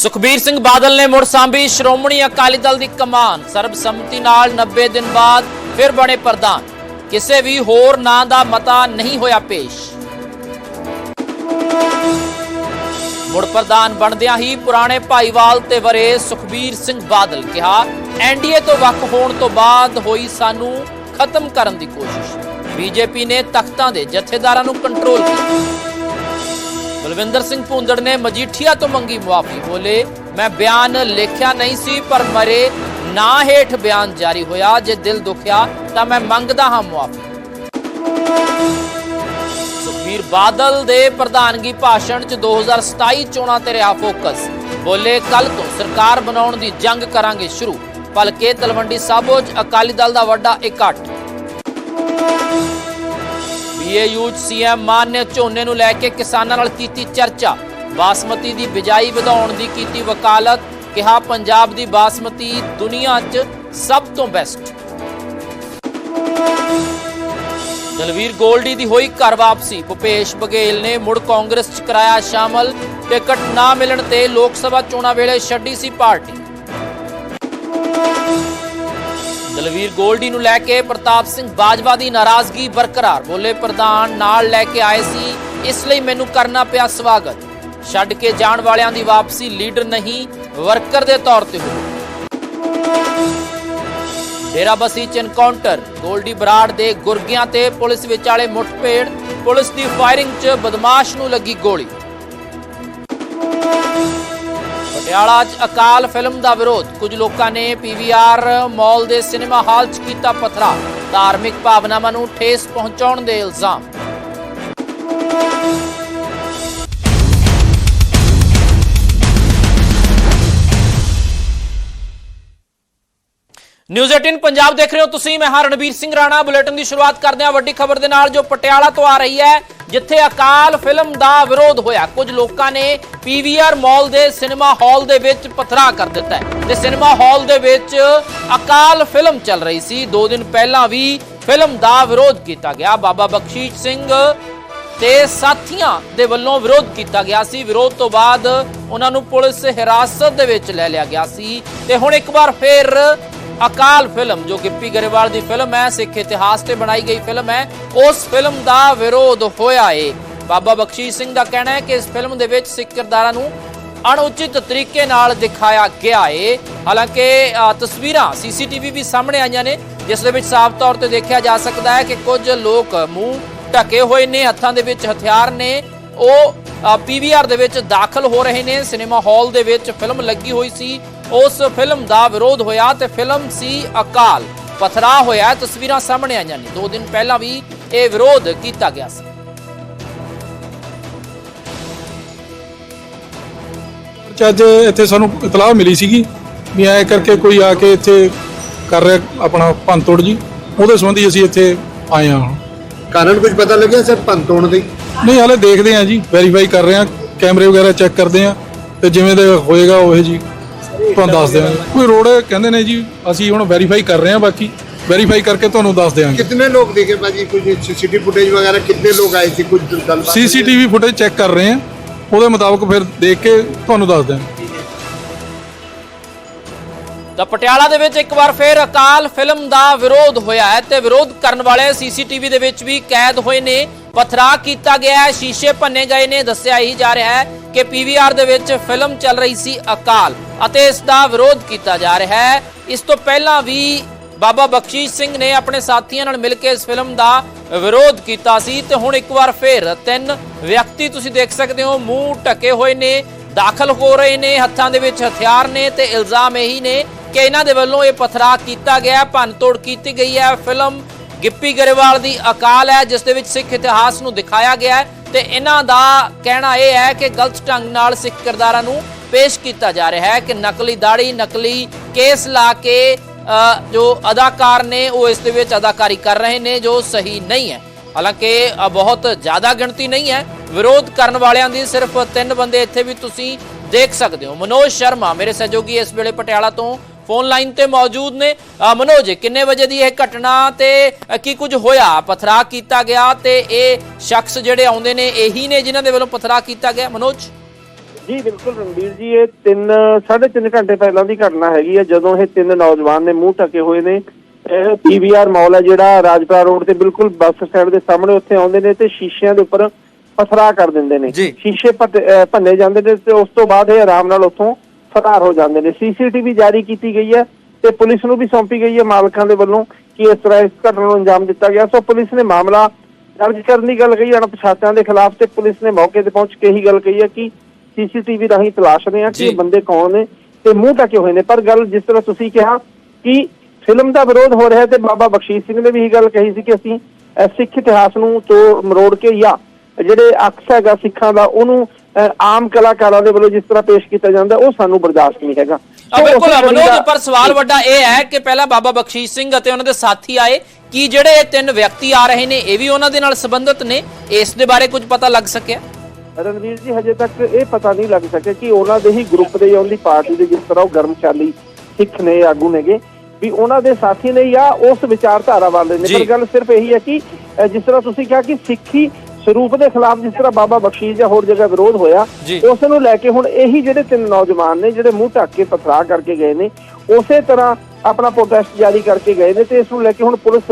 ਸੁਖਬੀਰ ਸਿੰਘ ਬਾਦਲ ਨੇ ਮੁੜ ਸਾਂਭੀ ਸ਼੍ਰੋਮਣੀ ਅਕਾਲੀ ਦਲ ਦੀ ਕਮਾਨ। ਸਰਬਸੰਮਤੀ ਨਾਲ 90 ਦਿਨ ਬਾਅਦ ਫਿਰ ਬਣੇ ਪ੍ਰਧਾਨ। ਕਿਸੇ ਵੀ ਹੋਰ ਨਾਂ ਦਾ ਮਤਾ ਨਹੀਂ ਹੋਇਆ ਪੇਸ਼। ਮੁੜ ਪ੍ਰਧਾਨ ਬਣਦਿਆਂ ਹੀ ਪੁਰਾਣੇ ਭਾਈਵਾਲ ਤੇ ਵਰੇ ਸੁਖਬੀਰ ਸਿੰਘ ਬਾਦਲ ਕਿਹਾ ਐਨਡੀਏ ਤੋਂ ਵੱਖ ਹੋਣ ਤੋਂ ਬਾਅਦ ਹੋਈ ਸਾਨੂੰ ਖਤਮ ਕਰਨ ਦੀ ਕੋਸ਼ਿਸ਼। ਬੀਜੇਪੀ ਨੇ ਤਖਤਾਂ ਦੇ ਜਥੇਦਾਰਾਂ ਨੂੰ ਕੰਟਰੋਲ ਕੀਤਾ। ਬਲਵਿੰਦਰ ਸਿੰਘ ਭੁੰਦੜ ਨੇ ਮਜੀਠੀਆ ਤੋਂ ਮੰਗੀ ਮੁਆਫੀ, ਬੋਲੇ, ਮੈਂ ਬਿਆਨ ਲਿਖਿਆ ਨਹੀਂ ਸੀ, ਪਰ ਮਰੇ, ਨਾ ਹੇਠ ਬਿਆਨ ਜਾਰੀ ਹੋਇਆ, ਜੇ ਦਿਲ ਦੁਖਿਆ ਤਾਂ ਮੈਂ ਮੰਗਦਾ ਹਾਂ ਮੁਆਫੀ। ਸੁਖਬੀਰ ਬਾਦਲ ਦੇ ਪ੍ਰਧਾਨਗੀ ਭਾਸ਼ਣ 'ਚ 2027 ਚੋਣਾਂ ਤੇ ਰਿਹਾ ਫੋਕਸ, ਬੋਲੇ ਕੱਲ ਤੋਂ ਸਰਕਾਰ ਬਣਾਉਣ ਦੀ ਜੰਗ ਕਰਾਂਗੇ ਸ਼ੁਰੂ, ਭਲਕੇ ਤਲਵੰਡੀ ਸਾਬੋ 'ਚ ਅਕਾਲੀ ਦਲ ਦਾ ਵੱਡਾ ਇਕੱਠ। ਬੀਏਯੂ ਸੀਐਮ ਮਾਨ ਨੇ ਝੋਨੇ ਨੂੰ ਲੈ ਕੇ ਕਿਸਾਨਾਂ ਨਾਲ ਕੀਤੀ ਚਰਚਾ। ਬਾਸਮਤੀ ਦੀ ਬਿਜਾਈ ਵਧਾਉਣ ਦੀ ਕੀਤੀ ਵਕਾਲਤ, ਕਿਹਾ ਪੰਜਾਬ ਦੀ ਬਾਸਮਤੀ ਦੁਨੀਆ 'ਚ ਸਭ ਤੋਂ ਬੈਸਟ ਦਲਵੀਰ ਗੋਲਡੀ ਦੀ ਹੋਈ ਘਰ ਵਾਪਸੀ, ਭੁਪੇਸ਼ ਬਘੇਲ ਨੇ ਮੁੜ ਕਾਂਗਰਸ 'ਚ ਕਰਾਇਆ ਸ਼ਾਮਲ, ਟਿਕਟ ਨਾ ਮਿਲਣ ਤੇ ਲੋਕ ਸਭਾ ਚੋਣਾਂ ਵੇਲੇ ਛੱਡੀ ਸੀ ਪਾਰਟੀ। ਦਲਵੀਰ ਗੋਲਡੀ ਨੂੰ ਲੈ ਕੇ ਪ੍ਰਤਾਪ ਸਿੰਘ ਬਾਜਵਾ ਦੀ ਨਾਰਾਜ਼ਗੀ ਬਰਕਰਾਰ। ਬੋਲੇ ਪ੍ਰਧਾਨ ਨਾਲ ਲੈ ਕੇ ਆਏ ਸੀ। ਇਸ ਲਈ ਮੈਨੂੰ ਕਰਨਾ ਪਿਆ ਸਵਾਗਤ। ਛੱਡ ਕੇ ਜਾਣ ਵਾਲਿਆਂ ਦੀ ਵਾਪਸੀ ਲੀਡਰ ਨਹੀਂ, ਵਰਕਰ ਦੇ ਤੌਰ ਤੇ ਹੋਈ। ਡੇਰਾਬੱਸੀ ਚ ਐਨਕਾਊਂਟਰ ਗੋਲਡੀ ਬਰਾੜ ਦੇ ਗੁਰਗਿਆਂ ਤੇ ਪੁਲਿਸ ਵਿਚਾਲੇ ਮੁੱਠਭੇੜ, ਪੁਲਿਸ ਦੀ ਫਾਇਰਿੰਗ 'ਚ ਬਦਮਾਸ਼ ਨੂੰ ਲੱਗੀ ਗੋਲੀ। ਪਟਿਆਲਾ 'ਚ ਅਕਾਲ ਫਿਲਮ ਦਾ ਵਿਰੋਧ। ਕੁਝ ਲੋਕਾਂ ਨੇ ਪੀਵੀਆਰ ਮਾਲ ਦੇ ਸਿਨੇਮਾ ਹਾਲ 'ਚ ਕੀਤਾ ਪਥਰਾ। ਧਾਰਮਿਕ ਭਾਵਨਾਵਾਂ ਨੂੰ ਠੇਸ ਪਹੁੰਚਾਉਣ ਦੇ ਇਲਜ਼ਾਮ। ਨਿਊਜ਼ 18 ਪੰਜਾਬ ਦੇਖ ਰਹੇ ਹੋ ਤੁਸੀਂ। ਮੈਂ ਹਾਂ ਰਣਬੀਰ ਸਿੰਘ ਰਾਣਾ। ਬੁਲੇਟਿਨ ਦੀ ਸ਼ੁਰੂਆਤ ਕਰਦੇ ਹਾਂ। ਵੱਡੀ ਖਬਰ ਦੇ ਨਾਲ ਜੋ ਪਟਿਆਲਾ ਤੋਂ ਆ ਰਹੀ ਹੈ। ਜਿੱਥੇ ਅਕਾਲ ਫਿਲਮ ਦਾ ਵਿਰੋਧ ਹੋਇਆ, ਕੁਝ ਲੋਕਾਂ ਨੇ ਪੀਵੀਆਰ ਮਾਲ ਦੇ ਸਿਨੇਮਾ ਹਾਲ ਦੇ ਵਿੱਚ ਪਥਰਾ ਕਰ ਦਿੱਤਾ ਤੇ ਸਿਨੇਮਾ ਹਾਲ ਦੇ ਵਿੱਚ ਅਕਾਲ ਫਿਲਮ ਚੱਲ ਰਹੀ ਸੀ। 2 ਦਿਨ ਪਹਿਲਾਂ ਵੀ ਫਿਲਮ ਦਾ ਵਿਰੋਧ ਕੀਤਾ ਗਿਆ। ਬਾਬਾ ਬਖਸ਼ੀਸ਼ ਸਿੰਘ ਤੇ ਸਾਥੀਆਂ ਦੇ ਵੱਲੋਂ ਵਿਰੋਧ ਕੀਤਾ ਗਿਆ ਸੀ। ਵਿਰੋਧ ਤੋਂ ਬਾਅਦ ਉਹਨਾਂ ਨੂੰ ਪੁਲਿਸ ਹਿਰਾਸਤ ਦੇ ਵਿੱਚ ਲੈ ਲਿਆ ਗਿਆ ਸੀ। ਤੇ ਹੁਣ ਇੱਕ ਵਾਰ ਫਿਰ ਅਕਾਲ ਫਿਲਮ, ਜੋ ਗਿੱਪੀ ਗਰੇਵਾਲ ਦੀ ਫਿਲਮ ਹੈ, ਸਿੱਖ ਇਤਿਹਾਸ ਤੇ ਬਣਾਈ ਗਈ ਫਿਲਮ ਹੈ, ਉਸ ਫਿਲਮ ਦਾ ਵਿਰੋਧ ਹੋਇਆ ਏ। ਬਾਬਾ ਬਖਸ਼ੀਸ਼ ਸਿੰਘ ਦਾ ਕਹਿਣਾ ਹੈ ਕਿ ਇਸ ਫਿਲਮ ਦੇ ਵਿੱਚ ਸਿੱਖ ਕਿਰਦਾਰਾਂ ਨੂੰ ਅਣਉਚਿਤ ਤਰੀਕੇ ਨਾਲ ਦਿਖਾਇਆ ਗਿਆ ਏ। ਹਾਲਾਂਕਿ ਤਸਵੀਰਾਂ ਸੀਸੀਟੀਵੀ ਵੀ ਸਾਹਮਣੇ ਆਈਆਂ ਨੇ, ਜਿਸ ਦੇ ਵਿੱਚ ਸਾਫ਼ ਤੌਰ ਤੇ ਦੇਖਿਆ ਜਾ ਸਕਦਾ ਹੈ ਕਿ ਕੁਝ ਲੋਕ ਮੂੰਹ ਢਕੇ ਹੋਏ ਨੇ, ਹੱਥਾਂ ਦੇ ਵਿੱਚ ਹਥਿਆਰ ਨੇ। ਉਹ ਪੀਵੀਆਰ ਦੇ ਵਿੱਚ ਦਾਖਲ ਹੋ ਰਹੇ ਨੇ। ਸਿਨੇਮਾ ਹਾਲ ਦੇ ਵਿੱਚ ਫਿਲਮ ਲੱਗੀ ਹੋਈ ਸੀ। ਉਸ ਫਿਲਮ ਦਾ ਵਿਰੋਧ ਹੋਇਆ ਤੇ ਫਿਲਮ ਸੀ ਅਕਾਲ। ਪਥਰਾ ਹੋਇਆ ਤਸਵੀਰਾਂ ਸਾਹਮਣੇ ਆਈਆਂ ਨੇ। ਦੋ ਦਿਨ ਪਹਿਲਾਂ ਵੀ ਇਹ ਵਿਰੋਧ ਕੀਤਾ ਗਿਆ ਸੀ। ਅੱਜ ਇੱਥੇ ਸਾਨੂੰ ਇਤਲਾਹ ਮਿਲੀ ਸੀਗੀ ਵੀ ਐ ਕਰਕੇ ਕੋਈ ਆ ਕੇ ਇੱਥੇ ਕਰ ਰਿਹਾ ਆਪਣਾ ਭੰਨਤੋੜ ਜੀ। ਉਹਦੇ ਸੰਬੰਧੀ ਅਸੀਂ ਇੱਥੇ ਆਏ ਹਾਂ। ਕਾਰਨ ਕੁਝ ਪਤਾ ਲੱਗਿਆ ਸਰ ਭੰਤੋੜ ਦੀ? ਨਹੀਂ ਹਾਲੇ ਦੇਖਦੇ ਹਾਂ ਜੀ। ਵੈਰੀਫਾਈ ਕਰ ਰਹੇ ਹਾਂ। ਕੈਮਰੇ ਵਗੈਰਾ ਚੈੱਕ ਕਰਦੇ ਹਾਂ। ਤੇ ਜਿਵੇਂ ਦੇ ਹੋਏਗਾ ਉਹ ਜੀ ਤੁਹਾਨੂੰ ਦੱਸ ਦਿਆਂਗੇ ਕੋਈ ਰੋਡ ਕਹਿੰਦੇ ਨੇ ਜੀ ਅਸੀਂ ਹੁਣ ਵੈਰੀਫਾਈ ਕਰ ਰਹੇ ਹਾਂ ਬਾਕੀ ਵੈਰੀਫਾਈ ਕਰਕੇ ਤੁਹਾਨੂੰ ਦੱਸ ਦਿਆਂਗੇ कितने लोग दिखे भाजी कुछ सीसीटीवी फुटेज वगैरह कितने लोग आए थे कुछ गलबात ਸੀਸੀਟੀਵੀ ਫੁਟੇਜ ਚੈੱਕ ਕਰ ਰਹੇ ਹਾਂ ਉਹਦੇ ਮੁਤਾਬਕ ਫਿਰ ਦੇਖ ਕੇ ਤੁਹਾਨੂੰ ਦੱਸ ਦਿਆਂਗੇ ਤਾਂ ਪਟਿਆਲਾ ਦੇ ਵਿੱਚ ਇੱਕ ਵਾਰ ਫਿਰ ਅਕਾਲ ਫਿਲਮ ਦਾ ਵਿਰੋਧ ਹੋਇਆ ਹੈ ਤੇ ਵਿਰੋਧ ਕਰਨ ਵਾਲੇ ਸੀਸੀਟੀਵੀ ਦੇ ਵਿੱਚ ਵੀ ਕੈਦ ਹੋਏ ਨੇ। ਪਥਰਾ ਕੀਤਾ ਗਿਆ ਹੈ, ਸ਼ੀਸ਼ੇ ਭੰਨੇ ਗਏ ਨੇ, ਦੱਸਿਆ ਹੀ ਜਾ ਰਿਹਾ ਹੈ ਕਿ ਪੀਵੀਆਰ ਦੇ ਵਿੱਚ ਫਿਲਮ ਚੱਲ ਰਹੀ ਸੀ ਅਕਾਲ ਅਤੇ ਇਸ ਦਾ ਵਿਰੋਧ ਕੀਤਾ ਜਾ ਰਿਹਾ ਹੈ। ਇਸ ਤੋਂ ਪਹਿਲਾਂ ਵੀ ਬਾਬਾ ਬਖਸ਼ੀਸ਼ ਸਿੰਘ ਨੇ ਆਪਣੇ ਸਾਥੀਆਂ ਨਾਲ ਮਿਲ ਕੇ ਇਸ ਫਿਲਮ ਦਾ ਵਿਰੋਧ ਕੀਤਾ ਸੀ ਤੇ ਹੁਣ ਇੱਕ ਵਾਰ ਫਿਰ ਤਿੰਨ ਵਿਅਕਤੀ ਤੁਸੀਂ ਦੇਖ ਸਕਦੇ ਹੋ, ਮੂੰਹ ਢਕੇ ਹੋਏ ਨੇ, ਦਾਖਲ ਹੋ ਰਹੇ ਨੇ, ਹੱਥਾਂ ਦੇ ਵਿੱਚ ਹਥਿਆਰ ਨੇ ਤੇ ਇਲਜ਼ਾਮ ਇਹੀ ਨੇ ਕਿ ਇਹਨਾਂ ਦੇ ਵੱਲੋਂ ਇਹ ਪਥਰਾ ਕੀਤਾ ਗਿਆ ਭੰਨਤੋੜ ਕੀਤੀ ਗਈ ਹੈ। ਫਿਲਮ ਗਿੱਪੀ ਗਰੇਵਾਲ ਦੀ ਅਕਾਲ ਹੈ, ਜਿਸ ਦੇ ਵਿੱਚ ਸਿੱਖ ਇਤਿਹਾਸ ਨੂੰ ਦਿਖਾਇਆ ਗਿਆ ਹੈ ਤੇ ਇਹਨਾਂ ਦਾ ਕਹਿਣਾ ਇਹ ਹੈ ਕਿ ਗਲਤ ਢੰਗ ਨਾਲ ਸਿੱਖ ਕਿਰਦਾਰਾਂ ਨੂੰ ਪੇਸ਼ ਕੀਤਾ ਜਾ ਰਿਹਾ ਹੈ ਕਿ ਨਕਲੀ ਦਾੜੀ ਨਕਲੀ ਕੇਸ ਲਾ ਕੇ ਜੋ ਅਦਾਕਾਰ ਨੇ, ਉਹ ਇਸ ਦੇ ਵਿੱਚ ਅਦਾਕਾਰੀ ਕਰ ਰਹੇ ਨੇ, ਜੋ ਸਹੀ ਨਹੀਂ ਹੈ। ਹਾਲਾਂਕਿ ਬਹੁਤ ਜ਼ਿਆਦਾ ਗਿਣਤੀ ਨਹੀਂ ਹੈ। ਵਿਰੋਧ ਕਰਨ ਵਾਲਿਆਂ ਦੀ ਸਿਰਫ ਤਿੰਨ ਬੰਦੇ ਇੱਥੇ ਵੀ ਤੁਸੀਂ ਦੇਖ ਸਕਦੇ ਹੋ। ਮਨੋਜ ਸ਼ਰਮਾ, ਮੇਰੇ ਸਹਿਯੋਗੀ ਇਸ ਵੇਲੇ ਪਟਿਆਲਾ ਤੋਂ ਫੋਨ ਲਾਈਨ ਤੇ ਮੌਜੂਦ ਨੇ। ਮਨੋਜ ਕਿੰਨੇ ਵਜੇ ਦੀ ਇਹ ਘਟਨਾ ਤੇ ਕੀ ਕੁਝ ਹੋਇਆ? ਪਥਰਾ ਕੀਤਾ ਗਿਆ ਤੇ ਇਹ ਸ਼ਖਸ ਜਿਹੜੇ ਆਉਂਦੇ ਨੇ ਇਹੀ ਨੇ ਜਿਨ੍ਹਾਂ ਦੇ ਵੱਲੋਂ ਪਥਰਾ ਕੀਤਾ ਗਿਆ। ਮਨੋਜ? ਜੀ ਬਿਲਕੁਲ ਰਣਵੀਰ ਜੀ ਇਹ 3 3.5 ਘੰਟੇ ਪਹਿਲਾਂ ਦੀ ਘਟਨਾ ਹੈਗੀ ਹੈ ਜਦੋਂ ਇਹ ਤਿੰਨ ਨੌਜਵਾਨ ਨੇ ਮੂੰਹ ਢਕੇ ਹੋਏ ਨੇ ਇਹ ਪੀਵੀਆਰ ਮਾਲ ਹੈ ਜਿਹੜਾ ਰਾਜਪੁਰਾ ਰੋਡ ਤੇ ਬਿਲਕੁਲ ਬੱਸ ਸਟੈਂਡ ਦੇ ਸਾਹਮਣੇ ਉੱਥੇ ਆਉਂਦੇ ਨੇ ਤੇ ਸ਼ੀਸ਼ਿਆਂ ਦੇ ਉੱਪਰ ਪਥਰਾ ਕਰ ਦਿੰਦੇ ਨੇ। ਸ਼ੀਸ਼ੇ ਭੰਨੇ ਜਾਂਦੇ ਨੇ ਤੇ ਉਸ ਤੋਂ ਬਾਅਦ ਇਹ ਆਰਾਮ ਨਾਲ ਉੱਥੋਂ ਫਰਾਰ ਹੋ ਜਾਂਦੇ ਨੇ। ਸੀਸੀਟੀਵੀ ਜਾਰੀ ਕੀਤੀ ਗਈ ਹੈ ਤੇ ਪੁਲਿਸ ਨੂੰ ਵੀ ਸੌਂਪੀ ਗਈ ਹੈ ਮਾਲਕਾਂ ਦੇ ਵੱਲੋਂ ਕਿ ਇਸ ਤਰ੍ਹਾਂ ਇਸ ਘਟਨਾ ਨੂੰ ਅੰਜਾਮ ਦਿੱਤਾ ਗਿਆ। ਸੋ ਪੁਲਿਸ ਨੇ ਮਾਮਲਾ ਦਰਜ ਕਰਨ ਦੀ ਗੱਲ ਕਹੀ। ਅਣਪਛਾਤਿਆਂ ਦੇ ਖਿਲਾਫ ਤੇ ਪੁਲਿਸ ਨੇ ਮੌਕੇ ਤੇ ਪਹੁੰਚ ਕੇ ਇਹੀ ਗੱਲ ਕਹੀ ਹੈ ਕਿ ਸੀਸੀਟੀਵੀ ਰਾਹੀਂ ਤਲਾਸ਼ ਰਹੇ ਹਾਂ ਕਿ। ਇਹ ਬੰਦੇ ਕੌਣ ਨੇ ਤੇ ਮੂੰਹ ਢਕੇ ਹੋਏ ਨੇ। ਪਰ ਗੱਲ ਜਿਸ ਤਰ੍ਹਾਂ ਤੁਸੀਂ ਕਿਹਾ ਕਿ ਫਿਲਮ ਦਾ ਵਿਰੋਧ ਹੋ ਰਿਹਾ ਤੇ ਬਾਬਾ ਬਖਸ਼ੀਸ਼ ਸਿੰਘ ਨੇ ਵੀ ਇਹ ਗੱਲ ਕਹੀ ਸੀ ਕਿ ਅਸੀਂ ਸਿੱਖ ਇਤਿਹਾਸ ਨੂੰ ਤੋੜ ਮਰੋੜ ਕੇ ਜਾਂ ਜਿਹੜੇ ਅਕਸ ਹੈਗਾ ਸਿੱਖਾਂ ਦਾ ਉਹਨੂੰ ਆਮ ਕਲਾਕਾਰਾਂ ਦੇ ਵੱਲੋਂ ਜਿਸ ਤਰ੍ਹਾਂ ਪੇਸ਼ ਕੀਤਾ ਜਾਂਦਾ ਉਹ ਸਾਨੂੰ ਬਰਦਾਸ਼ਤ ਨਹੀਂ ਹੈਗਾ। ਬਿਲਕੁਲ ਮਨੋਜ ਪਰ ਸਵਾਲ ਵੱਡਾ ਇਹ ਹੈ ਕਿ ਪਹਿਲਾਂ ਬਾਬਾ ਬਖਸ਼ੀਸ਼ ਸਿੰਘ ਅਤੇ ਉਹਨਾਂ ਦੇ ਸਾਥੀ ਆਏ ਕੀ ਜਿਹੜੇ ਇਹ ਤਿੰਨ ਵਿਅਕਤੀ ਆ ਰਹੇ ਨੇ ਇਹ ਵੀ ਉਹਨਾਂ ਦੇ ਨਾਲ ਸੰਬੰਧਿਤ ਨੇ? ਇਸ ਦੇ ਬਾਰੇ ਕੁਝ ਪਤਾ ਲੱਗ ਸਕਿਆ? ਰਣਵੀਰ ਜੀ ਹਜੇ ਤੱਕ ਇਹ ਪਤਾ ਨਹੀਂ ਲੱਗ ਸਕਿਆ ਕਿ ਉਹਨਾਂ ਦੇ ਹੀ ਗਰੁੱਪ ਦੇ ਜਾਂ ਉਹਦੀ ਪਾਰਟੀ ਦੇ ਜਿਸ ਤਰ੍ਹਾਂ ਉਹ ਗਰਮਸ਼ਾਲੀ ਸਿੱਖ ਨੇ ਆਗੂ ਨੇਗੇ ਵੀ ਉਹਨਾਂ ਦੇ ਸਾਥੀ ਨੇ ਜਾਂ ਉਸ ਵਿਚਾਰਧਾਰਾ ਵਾਲੇ ਨੇ। ਪਰ ਗੱਲ ਸਿਰਫ ਇਹੀ ਹੈ ਕਿ ਜਿਸ ਤਰ੍ਹਾਂ ਤੁਸੀਂ ਕਿਹਾ ਕਿ ਸਿੱਖੀ ਸਰੂਪ ਦੇ ਖਿਲਾਫ ਜਿਸ ਤਰ੍ਹਾਂ ਬਾਬਾ ਬਖਸ਼ੀਸ਼ ਜਾਂ ਹੋਰ ਜਗ੍ਹਾ ਵਿਰੋਧ ਹੋਇਆ। ਉਸ ਨੂੰ ਲੈ ਕੇ ਹੁਣ ਇਹੀ ਜਿਹੜੇ ਤਿੰਨ ਨੌਜਵਾਨ ਨੇ ਜਿਹੜੇ ਮੂੰਹ ਢੱਕ ਕੇ ਪਥਰਾ ਕਰਕੇ ਗਏ ਨੇ ਉਸੇ ਤਰ੍ਹਾਂ ਆਪਣਾ ਪ੍ਰੋਟੈਸਟ ਜਾਰੀ ਕਰਕੇ ਗਏ ਨੇ ਤੇ ਇਸ ਨੂੰ ਲੈ ਕੇ ਹੁਣ ਪੁਲਿਸ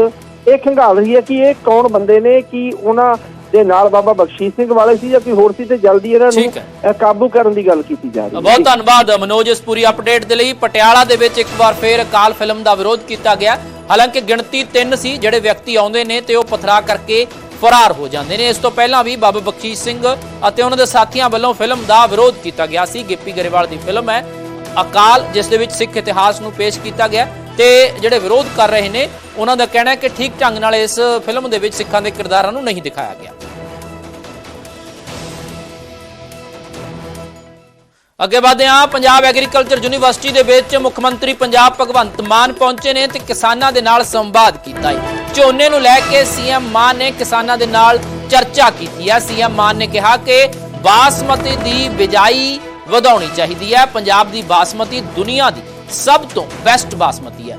ਇਹ ਖੰਗਾਲ ਰਹੀ ਹੈ ਕਿ ਇਹ ਕੌਣ ਬੰਦੇ ਨੇ ਕਿ ਉਹਨਾਂ ਦੇ ਨਾਲ ਬਾਬਾ ਬਖਸ਼ੀਸ਼ ਸਿੰਘ ਵਾਲੇ ਸੀ ਜਾਂ ਕੋਈ ਹੋਰ ਸੀ ਤੇ ਜਲਦੀ ਇਹਨਾਂ ਨੂੰ ਕਾਬੂ ਕਰਨ ਦੀ ਗੱਲ ਕੀਤੀ ਜਾ ਰਹੀ ਹੈ। ਬਹੁਤ ਧੰਨਵਾਦ ਮਨੋਜ ਇਸ ਪੂਰੀ ਅਪਡੇਟ ਦੇ ਲਈ। ਪਟਿਆਲਾ ਦੇ ਵਿੱਚ ਇੱਕ ਵਾਰ ਫੇਰ ਅਕਾਲ ਫਿਲਮ ਦਾ ਵਿਰੋਧ ਕੀਤਾ ਗਿਆ। ਹਾਲਾਂਕਿ ਗਿਣਤੀ 3 ਸੀ ਜਿਹੜੇ ਵਿਅਕਤੀ ਆਉਂਦੇ ਨੇ ਤੇ ਉਹ ਪਥਰਾ ਕਰਕੇ ਫਰਾਰ ਹੋ ਜਾਂਦੇ ਨੇ। ਇਸ ਤੋਂ ਪਹਿਲਾਂ ਵੀ ਬਾਬਾ ਬਖਸ਼ੀਸ਼ ਸਿੰਘ ਅਤੇ ਉਹਨਾਂ ਦੇ ਸਾਥੀਆਂ ਵੱਲੋਂ ਫਿਲਮ ਦਾ ਵਿਰੋਧ ਕੀਤਾ ਗਿਆ ਸੀ। ਗਿੱਪੀ ਗਰੇਵਾਲ ਦੀ ਫਿਲਮ ਹੈ। ਅਕਾਲ, ਜਿਸ ਦੇ ਵਿੱਚ ਸਿੱਖ ਇਤਿਹਾਸ ਨੂੰ ਪੇਸ਼ ਕੀਤਾ ਗਿਆ ਤੇ ਜਿਹੜੇ ਵਿਰੋਧ ਕਰ ਰਹੇ ਨੇ, ਉਹਨਾਂ ਦਾ ਕਹਿਣਾ ਹੈ ਕਿ ਠੀਕ ਢੰਗ ਨਾਲ ਇਸ ਫਿਲਮ ਦੇ ਵਿੱਚ ਸਿੱਖਾਂ ਦੇ ਕਿਰਦਾਰਾਂ ਨੂੰ ਨਹੀਂ ਦਿਖਾਇਆ ਗਿਆ। ਅੱਗੇ ਵਧਦੇ ਹਾਂ, ਪੰਜਾਬ ਐਗਰੀਕਲਚਰ ਯੂਨੀਵਰਸਿਟੀ ਦੇ ਵਿੱਚ ਮੁੱਖ ਮੰਤਰੀ ਪੰਜਾਬ ਭਗਵੰਤ ਮਾਨ ਪਹੁੰਚੇ ਨੇ ਤੇ ਕਿਸਾਨਾਂ ਦੇ ਨਾਲ ਸੰਵਾਦ ਕੀਤਾ ਹੈ। ਝੋਨੇ ਨੂੰ ਲੈ ਕੇ ਸੀਐਮ ਮਾਨ ਨੇ ਕਿਸਾਨਾਂ ਦੇ ਨਾਲ ਚਰਚਾ ਕੀਤੀ ਹੈ। ਸੀਐਮ ਮਾਨ ਨੇ ਕਿਹਾ ਕਿ ਬਾਸਮਤੀ ਦੀ ਬਿਜਾਈ ਵਧਾਉਣੀ ਚਾਹੀਦੀ ਹੈ। ਪੰਜਾਬ ਦੀ ਬਾਸਮਤੀ ਦੁਨੀਆ ਦੀ ਸਭ ਤੋਂ ਬੈਸਟ ਬਾਸਮਤੀ ਹੈ।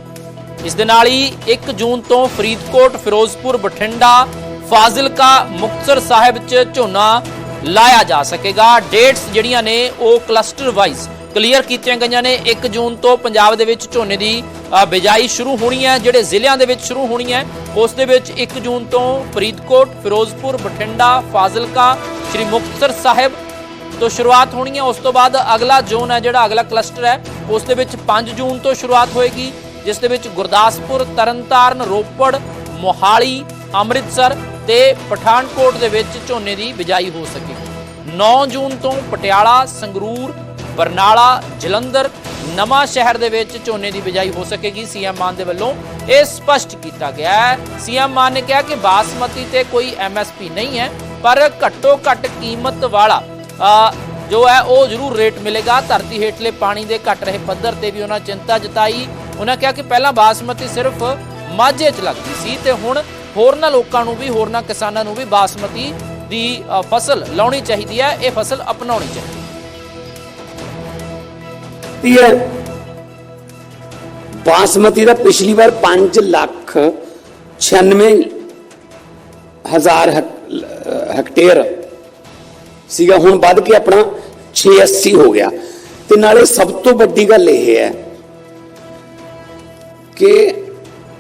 ਇਸ ਦੇ ਨਾਲ ਹੀ 1 ਜੂਨ ਤੋਂ ਫਰੀਦਕੋਟ, ਫਿਰੋਜ਼ਪੁਰ, ਬਠਿੰਡਾ, ਫਾਜ਼ਿਲਕਾ, ਮੁਕਤਸਰ ਸਾਹਿਬ 'ਚ ਝੋਨਾ ਲਾਇਆ ਜਾ ਸਕੇਗਾ। ਡੇਟਸ ਜਿਹੜੀਆਂ ਨੇ ਉਹ ਕਲਸਟਰ ਵਾਈਜ਼ ਕਲੀਅਰ ਕੀਤੀਆਂ ਗਈਆਂ ਨੇ। 1 ਜੂਨ ਤੋਂ ਪੰਜਾਬ ਦੇ ਵਿੱਚ ਝੋਨੇ ਦੀ ਬਿਜਾਈ ਸ਼ੁਰੂ ਹੋਣੀ ਹੈ, ਜਿਹੜੇ ਜ਼ਿਲ੍ਹਿਆਂ ਦੇ ਵਿੱਚ ਸ਼ੁਰੂ ਹੋਣੀ ਹੈ। ਉਸ ਦੇ ਵਿੱਚ 1 ਜੂਨ ਤੋਂ ਫਰੀਦਕੋਟ, ਫਿਰੋਜ਼ਪੁਰ, ਬਠਿੰਡਾ, ਫਾਜ਼ਿਲਕਾ, ਸ੍ਰੀ ਮੁਕਤਸਰ ਸਾਹਿਬ ਤੋਂ ਸ਼ੁਰੂਆਤ ਹੋਣੀ ਹੈ। ਉਸ ਤੋਂ ਬਾਅਦ ਅਗਲਾ ਜ਼ੋਨ ਹੈ ਜਿਹੜਾ, ਅਗਲਾ ਕਲਸਟਰ ਹੈ। ਉਸ ਦੇ ਵਿੱਚ 5 ਜੂਨ ਤੋਂ ਸ਼ੁਰੂਆਤ ਹੋਏਗੀ, ਜਿਸ ਦੇ ਵਿੱਚ ਗੁਰਦਾਸਪੁਰ, ਤਰਨਤਾਰਨ, ਰੋਪੜ, ਮੋਹਾਲੀ, ਅੰਮ੍ਰਿਤਸਰ ਤੇ ਪਠਾਨਕੋਟ ਦੇ ਵਿੱਚ ਝੋਨੇ ਦੀ ਬਿਜਾਈ ਹੋ ਸਕੇਗੀ 9 ਜੂਨ ਤੋਂ ਪਟਿਆਲਾ, ਸੰਗਰੂਰ, ਬਰਨਾਲਾ, ਜਲੰਧਰ ਨਵਾਂ ਸ਼ਹਿਰ ਦੇ ਵਿੱਚ ਝੋਨੇ ਦੀ ਬਿਜਾਈ ਹੋ ਸਕੇਗੀ। ਸੀਐਮ ਮਾਨ ਦੇ ਵੱਲੋਂ ਇਹ ਸਪਸ਼ਟ ਕੀਤਾ ਗਿਆ ਹੈ। ਸੀਐਮ ਮਾਨ ਨੇ ਕਿਹਾ ਕਿ ਬਾਸਮਤੀ ਤੇ ਕੋਈ ਐਮਐਸਪੀ ਨਹੀਂ ਹੈ, ਪਰ ਘੱਟੋ ਘੱਟ ਕੀਮਤ ਵਾਲਾ ਜੋ ਹੈ, ਉਹ ਜ਼ਰੂਰ ਰੇਟ ਮਿਲੇਗਾ। ਧਰਤੀ ਹੇਠਲੇ ਪਾਣੀ ਦੇ ਘਟ ਰਹੇ ਪੱਧਰ ਤੇ ਵੀ ਉਹਨਾਂ ਚਿੰਤਾ ਜਤਾਈ। ਉਹਨਾਂ ਕਿਹਾ ਕਿ ਪਹਿਲਾਂ ਬਾਸਮਤੀ ਸਿਰਫ ਮਾਝੇ 'ਚ ਲੱਗਦੀ ਸੀ ਤੇ ਹੁਣ ਹੋਰਨਾਂ ਲੋਕਾਂ ਨੂੰ ਵੀ, ਹੋਰਨਾਂ ਕਿਸਾਨਾਂ ਨੂੰ ਵੀ ਬਾਸਮਤੀ ਦੀ ਫਸਲ ਲਾਉਣੀ ਚਾਹੀਦੀ ਹੈ, ਇਹ ਫਸਲ ਅਪਣਾਉਣੀ ਚਾਹੀਦੀ ਹੈ। ਬਾਸਮਤੀ ਦਾ ਪਿਛਲੀ ਵਾਰ 5 ਲੱਖ 96 ਹਜ਼ਾਰ ਹੈਕਟੇਅਰ ਸੀਗਾ, ਹੁਣ ਵੱਧ ਕੇ ਆਪਣਾ 680 ਹੋ ਗਿਆ। ਤੇ ਨਾਲੇ ਸਭ ਤੋਂ ਵੱਡੀ ਗੱਲ ਇਹ ਹੈ ਕਿ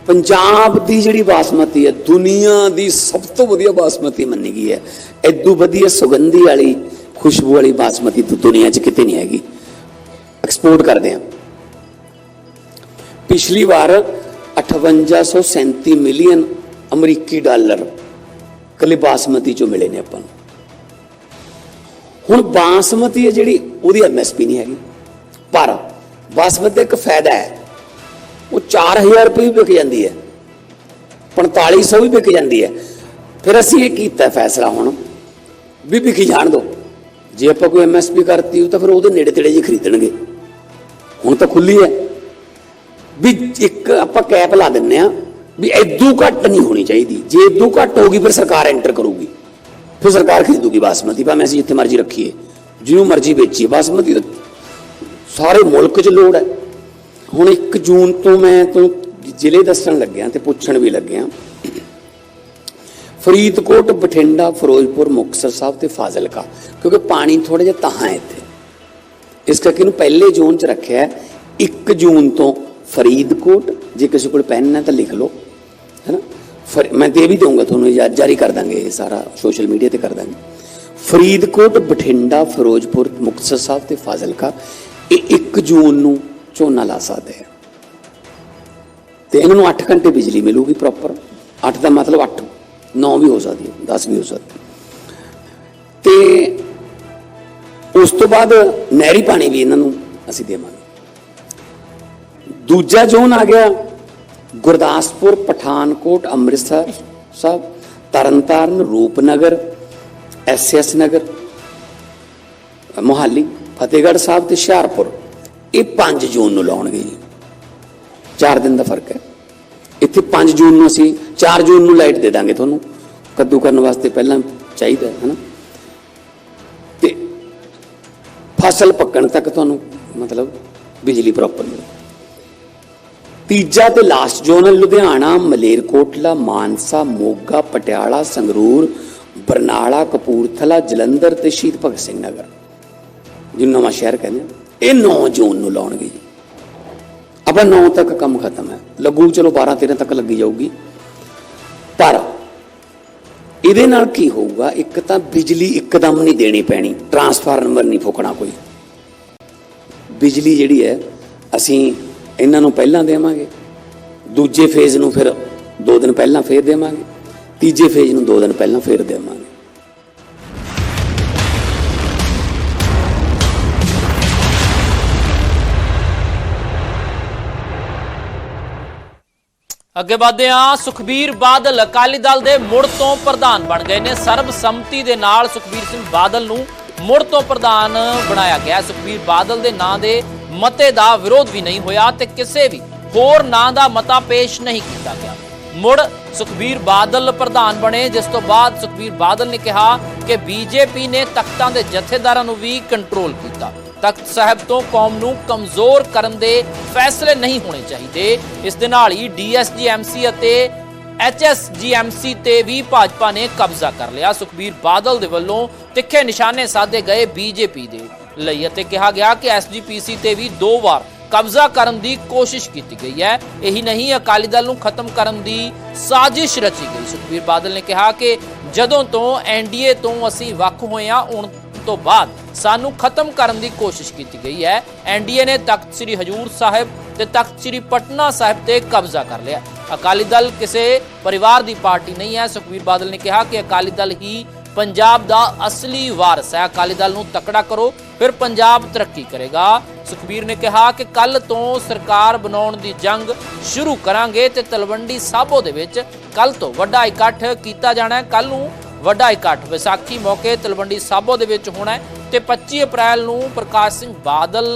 ਪੰਜਾਬ ਦੀ ਜਿਹੜੀ ਬਾਸਮਤੀ ਹੈ, ਦੁਨੀਆ ਦੀ ਸਭ ਤੋਂ ਵਧੀਆ ਬਾਸਮਤੀ ਮੰਨੀ ਗਈ ਹੈ। ਐਦੂ ਵਧੀਆ ਸੁਗੰਧੀ ਵਾਲੀ, ਖੁਸ਼ਬੂ ਵਾਲੀ ਬਾਸਮਤੀ ਤਾਂ ਦੁਨੀਆ 'ਚ ਕਿਤੇ ਨਹੀਂ ਹੈਗੀ। ਐਕਸਪੋਰਟ ਕਰਦੇ ਹਾਂ। ਪਿਛਲੀ ਵਾਰ 5837 ਮਿਲੀਅਨ ਅਮਰੀਕੀ ਡਾਲਰ ਕੱਲੇ ਬਾਸਮਤੀ ਚੋਂ ਮਿਲੇ ਨੇ ਆਪਾਂ ਨੂੰ। ਹੁਣ ਬਾਸਮਤੀ ਹੈ ਜਿਹੜੀ, ਉਹਦੀ ਐਮਐਸਪੀ ਨਹੀਂ ਹੈਗੀ। ਪਰ ਬਾਸਮਤੀ ਦਾ ਇੱਕ ਫਾਇਦਾ ਹੈ ਉਹ 4000 ਰੁਪਏ ਵੀ ਵਿਕ ਜਾਂਦੀ ਹੈ। 4500 ਵੀ ਵਿਕ ਜਾਂਦੀ ਹੈ। ਫਿਰ ਅਸੀਂ ਇਹ ਕੀਤਾ ਫੈਸਲਾ ਹੁਣ ਵੀ ਵਿਕੀ ਜਾਣ ਦੋ। ਜੇ ਆਪਾਂ ਕੋਈ ਐਮਐਸਪੀ ਕਰਤੀ ਤਾਂ ਫਿਰ ਉਹਦੇ ਨੇੜੇ ਤੇੜੇ ਜੀ ਖਰੀਦਣਗੇ। ਹੁਣ ਤਾਂ ਖੁੱਲੀ ਹੈ। ਵੀ ਇੱਕ ਆਪਾਂ ਕੈਪ ਲਾ ਦਿੰਨੇ ਆ ਵੀ ਐਦੂ ਘੱਟ ਨਹੀਂ ਹੋਣੀ ਚਾਹੀਦੀ। ਜੇ ਐਦੂ ਘੱਟ ਹੋਗੀ ਫਿਰ ਸਰਕਾਰ ਐਂਟਰ ਕਰੂਗੀ। ਫਿਰ ਸਰਕਾਰ ਖਰੀਦੂਗੀ ਬਾਸਮਤੀ, ਭਾਵੇਂ ਅਸੀਂ ਜਿੱਥੇ ਮਰਜ਼ੀ ਰੱਖੀਏ। ਜਿਹਨੂੰ ਮਰਜ਼ੀ ਵੇਚੀਏ। ਬਾਸਮਤੀ ਸਾਰੇ ਮੁਲਕ 'ਚ ਲੋੜ ਹੈ। ਹੁਣ 1 ਜੂਨ ਤੋਂ ਮੈਂ ਤੋਂ ਜ਼ਿਲ੍ਹੇ ਦੱਸਣ ਲੱਗਿਆ ਤੇ ਪੁੱਛਣ ਵੀ ਲੱਗਿਆ। ਫਰੀਦਕੋਟ, ਬਠਿੰਡਾ, ਫਿਰੋਜ਼ਪੁਰ, ਮੁਕਤਸਰ ਸਾਹਿਬ ਤੇ ਫਾਜ਼ਿਲਕਾ, ਕਿਉਂਕਿ ਪਾਣੀ ਥੋੜਾ ਜਿਹਾ ਤਹਾਂ ਹੈ ਇੱਥੇ। ਇਸ ਕਰਕੇ ਇਹਨੂੰ ਪਹਿਲੇ ਜ਼ੋਨ 'ਚ ਰੱਖਿਆ ਹੈ। 1 ਜੂਨ ਤੋਂ ਫਰੀਦਕੋਟ, ਜੇ ਕਿਸੇ ਕੋਲ ਪੈਨ ਹੈ ਤਾਂ ਲਿਖ ਲਓ, ਹੈ ਨਾ? ਫਰ- ਮੈਂ ਦੇ ਵੀ ਦਊਂਗਾ ਤੁਹਾਨੂੰ ਯਾਦ ਜਾਰੀ ਕਰ ਦਾਂਗੇ, ਇਹ ਸਾਰਾ ਸੋਸ਼ਲ ਮੀਡੀਆ ਤੇ ਕਰ ਦਾਂਗੇ। ਫਰੀਦਕੋਟ, ਬਠਿੰਡਾ, ਫਿਰੋਜ਼ਪੁਰ, ਮੁਕਤਸਰ ਸਾਹਿਬ ਤੇ ਫਾਜ਼ਿਲਕਾ, ਇਹ 1 ਜੂਨ ਨੂੰ ਝੋਨਾ ਲਾ ਸਕਦੇ ਆ ਤੇ ਇਹਨਾਂ ਨੂੰ 8 ਘੰਟੇ ਬਿਜਲੀ ਮਿਲੂਗੀ ਪ੍ਰੋਪਰ 8 ਦਾ ਮਤਲਬ 8 9 ਵੀ ਹੋ ਸਕਦੀ ਹੈ 10 ਵੀ ਹੋ ਸਕਦੀ ਹੈ। ਤੇ ਉਸ ਤੋਂ ਬਾਅਦ ਨਹਿਰੀ ਪਾਣੀ ਵੀ ਇਹਨਾਂ ਨੂੰ ਅਸੀਂ ਦੇਵਾਂਗੇ। ਦੂਜਾ ਜ਼ੋਨ ਆ ਗਿਆ ਗੁਰਦਾਸਪੁਰ, ਪਠਾਨਕੋਟ, ਅੰਮ੍ਰਿਤਸਰ ਸਾਹਿਬ, ਤਰਨਤਾਰਨ, ਰੂਪਨਗਰ ਐਸਐਸ ਨਗਰ, ਮੋਹਾਲੀ, ਫਤਿਹਗੜ੍ਹ ਸਾਹਿਬ ਤੇ ਹੁਸ਼ਿਆਰਪੁਰ। ਇਹ 5 ਜੂਨ ਨੂੰ ਲਾਉਣਗੇ ਜੀ। 4 ਦਿਨ ਦਾ ਫ਼ਰਕ ਹੈ। ਇੱਥੇ 5 ਜੂਨ ਨੂੰ ਅਸੀਂ 4 ਜੂਨ ਨੂੰ ਲਾਈਟ ਦੇ ਦਾਂਗੇ ਤੁਹਾਨੂੰ। ਕੱਦੂ ਕਰਨ ਵਾਸਤੇ ਪਹਿਲਾਂ ਚਾਹੀਦਾ ਹੈ ਨਾ ਤੇ ਫਸਲ ਪੱਕਣ ਤੱਕ ਤੁਹਾਨੂੰ ਮਤਲਬ ਬਿਜਲੀ ਪ੍ਰੋਪਰ ਮਿਲੇ। ਤੀਜਾ ਤੇ ਲਾਸਟ ਜ਼ੋਨ ਲੁਧਿਆਣਾ, ਮਲੇਰਕੋਟਲਾ, ਮਾਨਸਾ, ਮੋਗਾ, ਪਟਿਆਲਾ, ਸੰਗਰੂਰ, ਬਰਨਾਲਾ, ਕਪੂਰਥਲਾ, ਜਲੰਧਰ ਤੇ ਸ਼ਹੀਦ ਭਗਤ ਸਿੰਘ ਨਗਰ। ਜਿਹਨੂੰ ਨਵਾਂ ਸ਼ਹਿਰ ਕਹਿੰਦੇ ਆ। ਇਹ 9 ਜੂਨ ਨੂੰ ਲਾਉਣਗੇ ਜੀ। ਆਪਾਂ 9 ਤੱਕ ਕੰਮ ਖਤਮ ਹੈ। ਲੱਗੂ ਚਲੋ 12 13 ਤੱਕ ਲੱਗੀ ਜਾਊਗੀ। ਪਰ ਇਹਦੇ ਨਾਲ ਕੀ ਹੋਊਗਾ? ਇੱਕ ਤਾਂ ਬਿਜਲੀ ਇੱਕਦਮ ਨਹੀਂ ਦੇਣੀ ਪੈਣੀ। ਟਰਾਂਸਫਾਰਮਰ ਨਹੀਂ ਫੂਕਣਾ ਕੋਈ। ਬਿਜਲੀ ਜਿਹੜੀ ਹੈ, ਅਸੀਂ ਇਹਨਾਂ ਨੂੰ ਪਹਿਲਾਂ ਦੇਵਾਂਗੇ। ਦੂਜੇ ਫੇਜ਼ ਨੂੰ ਫਿਰ 2 ਦਿਨ ਪਹਿਲਾਂ ਫੇਰ ਦੇਵਾਂਗੇ। ਤੀਜੇ ਫੇਜ਼ ਨੂੰ 2 ਦਿਨ ਪਹਿਲਾਂ ਫੇਰ ਦੇਵਾਂਗੇ। ਅੱਗੇ ਵਧਦੇ ਹਾਂ, ਸੁਖਬੀਰ ਬਾਦਲ ਅਕਾਲੀ ਦਲ ਦੇ ਮੁੜ ਤੋਂ ਪ੍ਰਧਾਨ ਬਣ ਗਏ ਨੇ। ਸਰਬਸੰਮਤੀ ਦੇ ਨਾਲ ਸੁਖਬੀਰ ਸਿੰਘ ਬਾਦਲ ਨੂੰ ਮੁੜ ਤੋਂ ਪ੍ਰਧਾਨ ਬਣਾਇਆ ਗਿਆ। ਸੁਖਬੀਰ ਬਾਦਲ ਦੇ ਨਾਂ ਦੇ ਮਤੇ ਦਾ ਵਿਰੋਧ ਵੀ ਨਹੀਂ ਹੋਇਆ ਤੇ ਕਿਸੇ ਵੀ ਹੋਰ ਨਾਂ ਦਾ ਮਤਾ ਪੇਸ਼ ਨਹੀਂ ਕੀਤਾ ਗਿਆ। ਮੁੜ ਸੁਖਬੀਰ ਬਾਦਲ ਪ੍ਰਧਾਨ ਬਣੇ, ਜਿਸ ਤੋਂ ਬਾਅਦ ਸੁਖਬੀਰ ਬਾਦਲ ਨੇ ਕਿਹਾ ਕਿ ਬੀਜੇਪੀ ਨੇ ਤਖਤਾਂ ਦੇ ਜਥੇਦਾਰਾਂ ਨੂੰ ਵੀ ਕੰਟਰੋਲ ਕੀਤਾ। ਤਖਤ ਸਾਹਿਬ ਤੋਂ ਕੌਮ ਨੂੰ ਕਮਜ਼ੋਰ ਕਰਨ ਦੇ ਫੈਸਲੇ ਨਹੀਂ ਹੋਣੇ ਚਾਹੀਦੇ। ਇਸ ਦੇ ਨਾਲ ਹੀ ਡੀਐਸਜੀਐਮਸੀ ਅਤੇ ਐਚਐਸਜੀਐਮਸੀ ਤੇ ਵੀ ਭਾਜਪਾ ਨੇ ਕਬਜ਼ਾ ਕਰ ਲਿਆ। ਸੁਖਬੀਰ ਬਾਦਲ ਦੇ ਵੱਲੋਂ ਤਿੱਖੇ ਨਿਸ਼ਾਨੇ ਸਾਧੇ ਗਏ ਬੀਜੇਪੀ ਦੇ ਲਈ ਅਤੇ ਕਿਹਾ ਗਿਆ ਕਿ ਐਸਜੀਪੀਸੀ ਤੇ ਵੀ ਦੋ ਵਾਰ ਕਬਜ਼ਾ ਕਰਨ ਦੀ ਕੋਸ਼ਿਸ਼ ਕੀਤੀ ਗਈ ਹੈ। ਇਹੀ ਨਹੀਂ, ਅਕਾਲੀ ਦਲ ਨੂੰ ਖਤਮ ਕਰਨ ਦੀ ਸਾਜ਼ਿਸ਼ ਰਚੀ ਗਈ। ਸੁਖਬੀਰ ਬਾਦਲ ਨੇ ਕਿਹਾ ਕਿ ਜਦੋਂ ਤੋਂ ਐਨਡੀਏ ਤੋਂ ਅਸੀਂ ਵੱਖ ਹੋਏ ਹਾਂ, ਹੁਣ ਤੋਂ ਬਾਅਦ ਸਾਨੂੰ ਖਤਮ ਕਰਨ ਦੀ ਕੋਸ਼ਿਸ਼ ਕੀਤੀ ਗਈ ਹੈ। ਐਨਡੀਏ ਨੇ ਤਖਤ ਸ੍ਰੀ ਹਜੂਰ ਸਾਹਿਬ ਤੇ ਤਖਤ ਸ੍ਰੀ ਪਟਨਾ ਸਾਹਿਬ ਤੇ ਕਬਜ਼ਾ ਕਰ ਲਿਆ। ਅਕਾਲੀ ਦਲ ਕਿਸੇ ਪਰਿਵਾਰ ਦੀ ਪਾਰਟੀ ਨਹੀਂ ਹੈ। ਸੁਖਬੀਰ ਬਾਦਲ ਨੇ ਕਿਹਾ ਕਿ ਅਕਾਲੀ ਦਲ ਹੀ ਪੰਜਾਬ ਦਾ ਅਸਲੀ ਵਾਰਸ ਹੈ। ਅਕਾਲੀ ਦਲ ਨੂੰ ਤਕੜਾ ਕਰੋ, ਫਿਰ ਪੰਜਾਬ ਤਰੱਕੀ ਕਰੇਗਾ। ਸੁਖਬੀਰ ਨੇ ਕਿਹਾ ਕਿ ਕੱਲ ਤੋਂ ਸਰਕਾਰ ਬਣਾਉਣ ਦੀ ਜੰਗ ਸ਼ੁਰੂ ਕਰਾਂਗੇ ਤੇ ਤਲਵੰਡੀ ਸਾਬੋ ਦੇ ਵਿੱਚ ਕੱਲ ਤੋਂ ਵੱਡਾ ਇਕੱਠ ਕੀਤਾ ਜਾਣਾ ਹੈ। ਕੱਲ ਨੂੰ ਵੱਡਾ ਇਕੱਠ। ਵਿਸਾਖੀ ਮੌਕੇ ਤਲਵੰਡੀ ਸਾਬੋ ਦੇ ਵਿੱਚ ਹੋਣਾ ਹੈ ਤੇ 25 ਅਪ੍ਰੈਲ ਨੂੰ ਪ੍ਰਕਾਸ਼ ਸਿੰਘ ਬਾਦਲ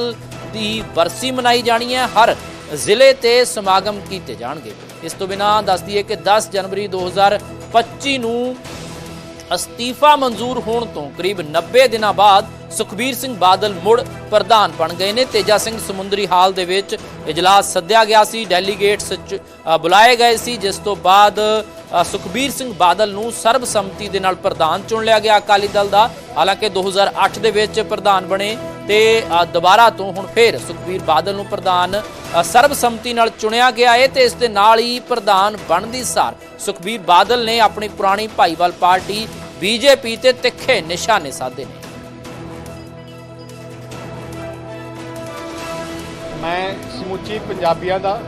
ਦੀ ਬਰਸੀ ਮਨਾਈ ਜਾਣੀ ਹੈ। ਹਰ ਜ਼ਿਲ੍ਹੇ ਤੇ ਸਮਾਗਮ ਕੀਤੇ ਜਾਣਗੇ। ਇਸ ਤੋਂ ਬਿਨਾਂ ਦੱਸ ਦਈਏ ਕਿ 10 ਜਨਵਰੀ 2025 ਨੂੰ ਅਸਤੀਫਾ ਮਨਜ਼ੂਰ ਹੋਣ ਤੋਂ ਕਰੀਬ 90 ਦਿਨਾਂ ਬਾਅਦ ਸੁਖਬੀਰ ਸਿੰਘ ਬਾਦਲ ਮੁੜ ਪ੍ਰਧਾਨ ਬਣ ਗਏ ਨੇ। ਤੇਜਾ ਸਿੰਘ ਸਮੁੰਦਰੀ ਹਾਲ ਦੇ ਵਿੱਚ ਇਜਲਾਸ ਸੱਦਿਆ ਗਿਆ ਸੀ। ਡੈਲੀਗੇਟਸ ਬੁਲਾਏ ਗਏ ਸੀ, ਜਿਸ ਤੋਂ ਬਾਅਦ ਸੁਖਬੀਰ ਸਿੰਘ ਬਾਦਲ ਨੂੰ ਸਰਬਸੰਮਤੀ ਦੇ ਨਾਲ ਪ੍ਰਧਾਨ ਚੁਣ ਲਿਆ ਗਿਆ ਅਕਾਲੀ ਦਲ ਦਾ। ਹਾਲਾਂਕਿ 2008 ਦੇ ਵਿੱਚ ਪ੍ਰਧਾਨ ਬਣੇ ਤੇ ਦੁਬਾਰਾ ਤੋਂ ਹੁਣ ਫੇਰ ਸੁਖਬੀਰ ਬਾਦਲ ਨੂੰ ਪ੍ਰਧਾਨ ਸਰਬਸੰਮਤੀ ਨਾਲ ਚੁਣਿਆ ਗਿਆ ਹੈ ਤੇ ਇਸ ਦੇ ਨਾਲ ਹੀ ਪ੍ਰਧਾਨ ਬਣਦੀ ਸਾਰ ਸੁਖਬੀਰ ਬਾਦਲ ਨੇ ਆਪਣੀ ਪੁਰਾਣੀ ਭਾਈਵਾਲ ਪਾਰਟੀ ਬੀਜੇਪੀ ਤੇ ਤਿੱਖੇ ਨਿਸ਼ਾਨੇ ਸਾਧੇ ਨੇ। ਮੈਂ ਸਮੁੱਚੀ ਪੰਜਾਬੀਆਂ ਦਾ,